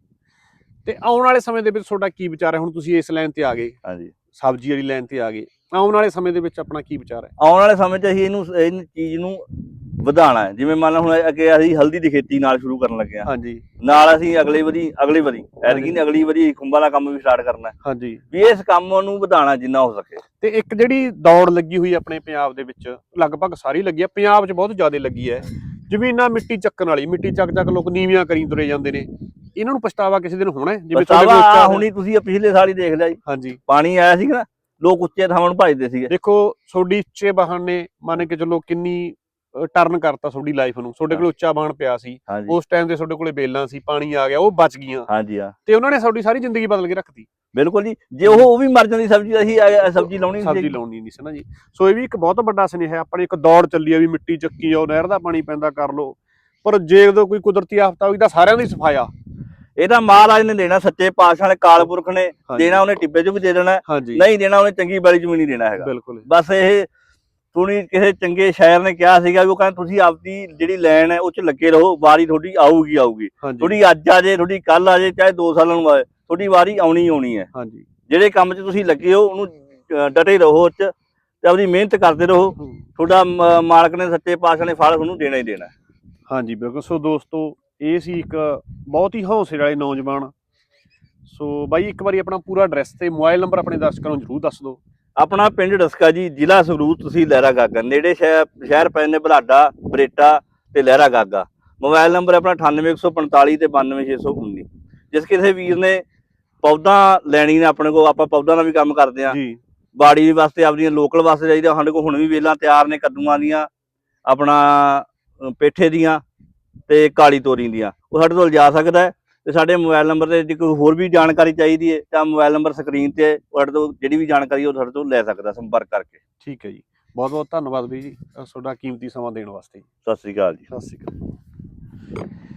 ਤੇ ਆਉਣ ਵਾਲੇ ਸਮੇਂ ਦੇ ਵਿੱਚ ਤੁਹਾਡਾ ਕੀ ਵਿਚਾਰ ਹੈ? ਹੁਣ ਤੁਸੀਂ ਇਸ ਲਾਈਨ ਤੇ ਆ ਗਏ। ਹਾਂਜੀ। ਸਬਜ਼ੀ ਵਾਲੀ ਲਾਈਨ ਤੇ ਆ ਗਏ। ਆਉਣ ਵਾਲੇ ਸਮੇਂ ਦੇ ਵਿੱਚ ਆਪਣਾ ਕੀ ਵਿਚਾਰ ਹੈ? ਆਉਣ ਵਾਲੇ ਸਮੇਂ 'ਚ ਅਸੀਂ ਇਹਨੂੰ ਇਹ ਚੀਜ਼ ਨੂੰ ਵਧਾਉਣਾ ਹੈ। ਜਿਵੇਂ ਮੰਨ ਲਓ ਹੁਣ ਅੱਗੇ ਅਸੀਂ ਹਲਦੀ ਦੀ ਖੇਤੀ ਨਾਲ ਸ਼ੁਰੂ ਕਰਨ ਲੱਗੇ ਹਾਂ। ਹਾਂਜੀ। ਨਾਲ ਅਸੀਂ ਅਗਲੀ ਵਾਰੀ ਅਗਲੀ ਵਾਰੀ ਐਤਕੀ ਨਹੀਂ ਅਗਲੀ ਵਾਰੀ ਖੁੰਬਾਂ ਦਾ ਕੰਮ ਵੀ ਸਟਾਰਟ ਕਰਨਾ ਹੈ। ਹਾਂਜੀ। ਵੀ ਇਸ ਕੰਮ ਨੂੰ ਵਧਾਉਣਾ ਜਿੰਨਾ ਹੋ ਸਕੇ। ਤੇ ਇੱਕ ਜਿਹੜੀ ਦੌੜ ਲੱਗੀ ਹੋਈ ਆਪਣੇ ਪੰਜਾਬ ਦੇ ਵਿੱਚ ਲਗਭਗ ਸਾਰੀ ਲੱਗੀ ਹੈ। ਪੰਜਾਬ 'ਚ ਬਹੁਤ ਜ਼ਿਆਦਾ ਲੱਗੀ ਹੈ। ਜ਼ਮੀਨਾਂ ਮਿੱਟੀ ਚੱਕਣ ਵਾਲੀ ਮਿੱਟੀ ਚੱਕ ਚੱਕ ਲੋਕ ਨੀਵੀਆਂ ਕਰੀ ਤੁਰੇ ਜਾਂਦੇ ਨੇ। ਇਹਨਾਂ ਨੂੰ ਪਛਤਾਵਾ ਕਿਸੇ ਦਿਨ ਹੋਣਾ ਹੈ? ਜਿਵੇਂ ਪਛਤਾਵਾ ਕੋਲ ਆ ਹੁਣੀ ਤੁਸੀਂ ਪਿਛਲੇ ਸਾਲ ਹੀ ਦੇਖ ਲਿਆ ਜੀ। ਹਾਂਜੀ। ਪਾਣੀ ਆਇਆ ਸੀ ਨਾ ਲੋਕ ਉੱਚੇ ਥਾਵਾਂ ਨੂੰ ਭੱਜਦੇ ਸੀਗੇ। ਦੇਖੋ ਤੁਹਾਡੀ ਉੱਚੇ ਵਾਹਨ ਨੇ ਮੰਨ ਕੇ ਚੱਲੋ ਕਿੰਨੀ ਟਰਨ ਕਰਤਾ ਤੁਹਾਡੀ ਲਾਈਫ ਨੂੰ। ਤੁਹਾਡੇ ਕੋਲ ਉੱਚਾ ਵਾਹਨ ਪਿਆ ਸੀ। ਉਸ ਟਾਈਮ ਤੇ ਤੁਹਾਡੇ ਕੋਲੇ ਬੇਲਾਂ ਸੀ ਪਾਣੀ ਆ ਗਿਆ ਉਹ ਬਚ ਗਈਆਂ। ਹਾਂਜੀ ਹਾਂ। ਤੇ ਉਹਨਾਂ ਨੇ ਤੁਹਾਡੀ ਸਾਰੀ ਜ਼ਿੰਦਗੀ ਬਦਲ ਕੇ ਰੱਖਤੀ। ਬਿਲਕੁਲ ਜੀ। ਜੇ ਉਹ ਉਹ ਵੀ ਮਰ ਜਾਂਦੀ ਸਬਜ਼ੀ ਅਸੀਂ ਆ- ਸਬਜ਼ੀ ਲਾਉਣੀ ਨਹੀਂ ਸਬਜ਼ੀ ਲਾਉਣੀ ਨਹੀਂ ਸੀ ਨਾ ਜੀ। ਸੋ ਇਹ ਵੀ ਇੱਕ ਬਹੁਤ ਵੱਡਾ ਸੁਨੇਹਾ ਆਪਣੀ ਇੱਕ ਦੌੜ ਚੱਲੀ ਆ ਵੀ ਮਿੱਟੀ ਚੱਕੀ ਜਾਓ ਨਹਿਰ ਦਾ ਪਾਣੀ ਪੈਂਦਾ ਕਰ ਲਓ। ਪਰ ਜੇ ਕੋਈ ਕੁਦਰਤੀ ਆਫਤ ਆਊਗੀ ਤਾਂ ਸਾਰਿਆਂ ਦੀ ਸਫਾਇਆ। ਇਹ ਤਾਂ ਮਹਾਰਾਜ ਨੇ ਦੇਣਾ ਸੱਚੇ ਪਾਤਸ਼ਾਹ ਨੇ ਕਾਲਪੁਰਖ ਨੇ ਦੇਣਾ ਉਹਨੇ ਟਿੱਬੇ 'ਚ ਵੀ ਦੇ ਦੇਣਾ ਨਹੀਂ ਦੇਣਾ ਉਹਨੇ ਚੰਗੀ ਬਾੜੀ 'ਚ ਵੀ ਨਹੀਂ ਦੇਣਾ ਹੈਗਾ। ਬਸ ਇਹ ਤੁਣੀ ਕਿਸੇ ਚੰਗੇ ਸ਼ਾਇਰ ਨੇ ਕਿਹਾ ਸੀਗਾ ਵੀ ਉਹ ਕਹਿੰਦਾ ਤੁਸੀਂ ਆਪਦੀ ਜਿਹੜੀ ਲੈਣ ਹੈ ਉਹ 'ਚ ਲੱਗੇ ਰਹੋ ਵਾਰੀ ਤੁਹਾਡੀ ਆਊਗੀ ਆਊਗੀ। ਤੁਹਾਡੀ ਅੱਜ ਆ ਜੇ ਤੁਹਾਡੀ ਕੱਲ ਆ ਜੇ ਚਾਹੇ 2 ਸਾਲਾਂ ਨੂੰ ਆਏ ਤੁਹਾਡੀ ਵਾਰੀ ਆਉਣੀ ਆਉਣੀ ਹੈ। ਹਾਂਜੀ। ਜਿਹੜੇ ਕੰਮ 'ਚ ਤੁਸੀਂ ਲੱਗੇ ਹੋ ਉਹਨੂੰ ਡਟੇ ਰਹੋ 'ਚ ਤੇ ਆਪਣੀ ਮਿਹਨਤ ਕਰਦੇ ਰਹੋ। ਤੁਹਾਡਾ ਮਾਲਕ ਨੇ ਸੱਚੇ ਪਾਤਸ਼ਾਹ ਨੇ ਫਲ ਤੁਹਾਨੂੰ ਦੇਣਾ ਹੀ ਦੇਣਾ। ਹਾਂਜੀ ਬਿਲਕੁਲ। ਸੋ ਦੋਸਤੋ ਇਹ ਸੀ ਇੱਕ ਬਹੁਤ ਹੀ ਹੌਸਲੇ ਵਾਲੇ ਨੌਜਵਾਨ। ਸੋ ਬਾਈ ਇੱਕ ਵਾਰੀ ਆਪਣਾ ਪੂਰਾ ਐਡਰੈਸ ਤੇ ਮੋਬਾਈਲ ਨੰਬਰ ਆਪਣੇ ਦਰਸ਼ਕਾਂ ਨੂੰ ਜਰੂਰ ਦੱਸ ਦਿਓ। ਆਪਣਾ ਪਿੰਡ ਡਸਕਾ ਜੀ ਜ਼ਿਲ੍ਹਾ ਸੰਗਰੂਰ ਤੁਸੀਂ ਲਹਿਰਾ ਗਾਗਾ ਨੇੜੇ ਸ਼ਹਿਰ ਸ਼ਹਿਰ ਪੈਂਦੇ ਨੇ ਬਲਾਡਾ ਬਰੇਟਾ ਤੇ ਲਹਿਰਾ ਗਾਗਾ। ਮੋਬਾਈਲ ਨੰਬਰ ਆਪਣਾ 98145 ਤੇ 92619 ਜਿਸ ਕਿਸੇ ਵੀਰ ਨੇ ਪੌਦਾ ਲੈਣੀ ਨੇ ਆਪਣੇ ਕੋਲ ਆਪਾਂ ਪੌਦਾ ਦਾ ਵੀ ਕੰਮ ਕਰਦੇ ਆ ਜੀ। ਬਾੜੀ ਵਾਸਤੇ ਆਪਣੀਆਂ ਲੋਕਲ ਵਾਸਤੇ ਚਾਹੀਦਾ ਸਾਡੇ ਕੋਲ ਹੁਣ ਵੀ ਵੇਲਾਂ ਤਿਆਰ ਨੇ ਕੱਦੂਆਂ ਦੀਆਂ ਆਪਣਾ ਪੇਠੇ ਦੀਆਂ। ਤੇ ਕਾਲੀ ਤੋਰੀ ਦੀਆਂ। ਉਹ ਸਾਡੇ ਤੋਂ ਲਿਜਾ ਸਕਦਾ ਹੈ ਤੇ ਸਾਡੇ ਮੋਬਾਈਲ ਨੰਬਰ ਤੇ ਜੇ ਕੋਈ ਹੋਰ ਵੀ ਜਾਣਕਾਰੀ ਚਾਹੀਦੀ ਹੈ ਤਾਂ ਮੋਬਾਈਲ ਨੰਬਰ ਸਕਰੀਨ ਤੇ ਸਾਡੇ ਤੋਂ ਜਿਹੜੀ ਵੀ ਜਾਣਕਾਰੀ ਉਹ ਸਾਡੇ ਤੋਂ ਲੈ ਸਕਦਾ ਸੰਪਰਕ ਕਰਕੇ। ਠੀਕ ਹੈ ਜੀ। ਬਹੁਤ ਬਹੁਤ ਧੰਨਵਾਦ ਬਈ ਜੀ ਤੁਹਾਡਾ ਕੀਮਤੀ ਸਮਾਂ ਦੇਣ ਵਾਸਤੇ। ਸਤਿ ਸ੍ਰੀ ਅਕਾਲ ਜੀ। ਸਤਿ ਸ਼੍ਰੀ ਅਕਾਲ।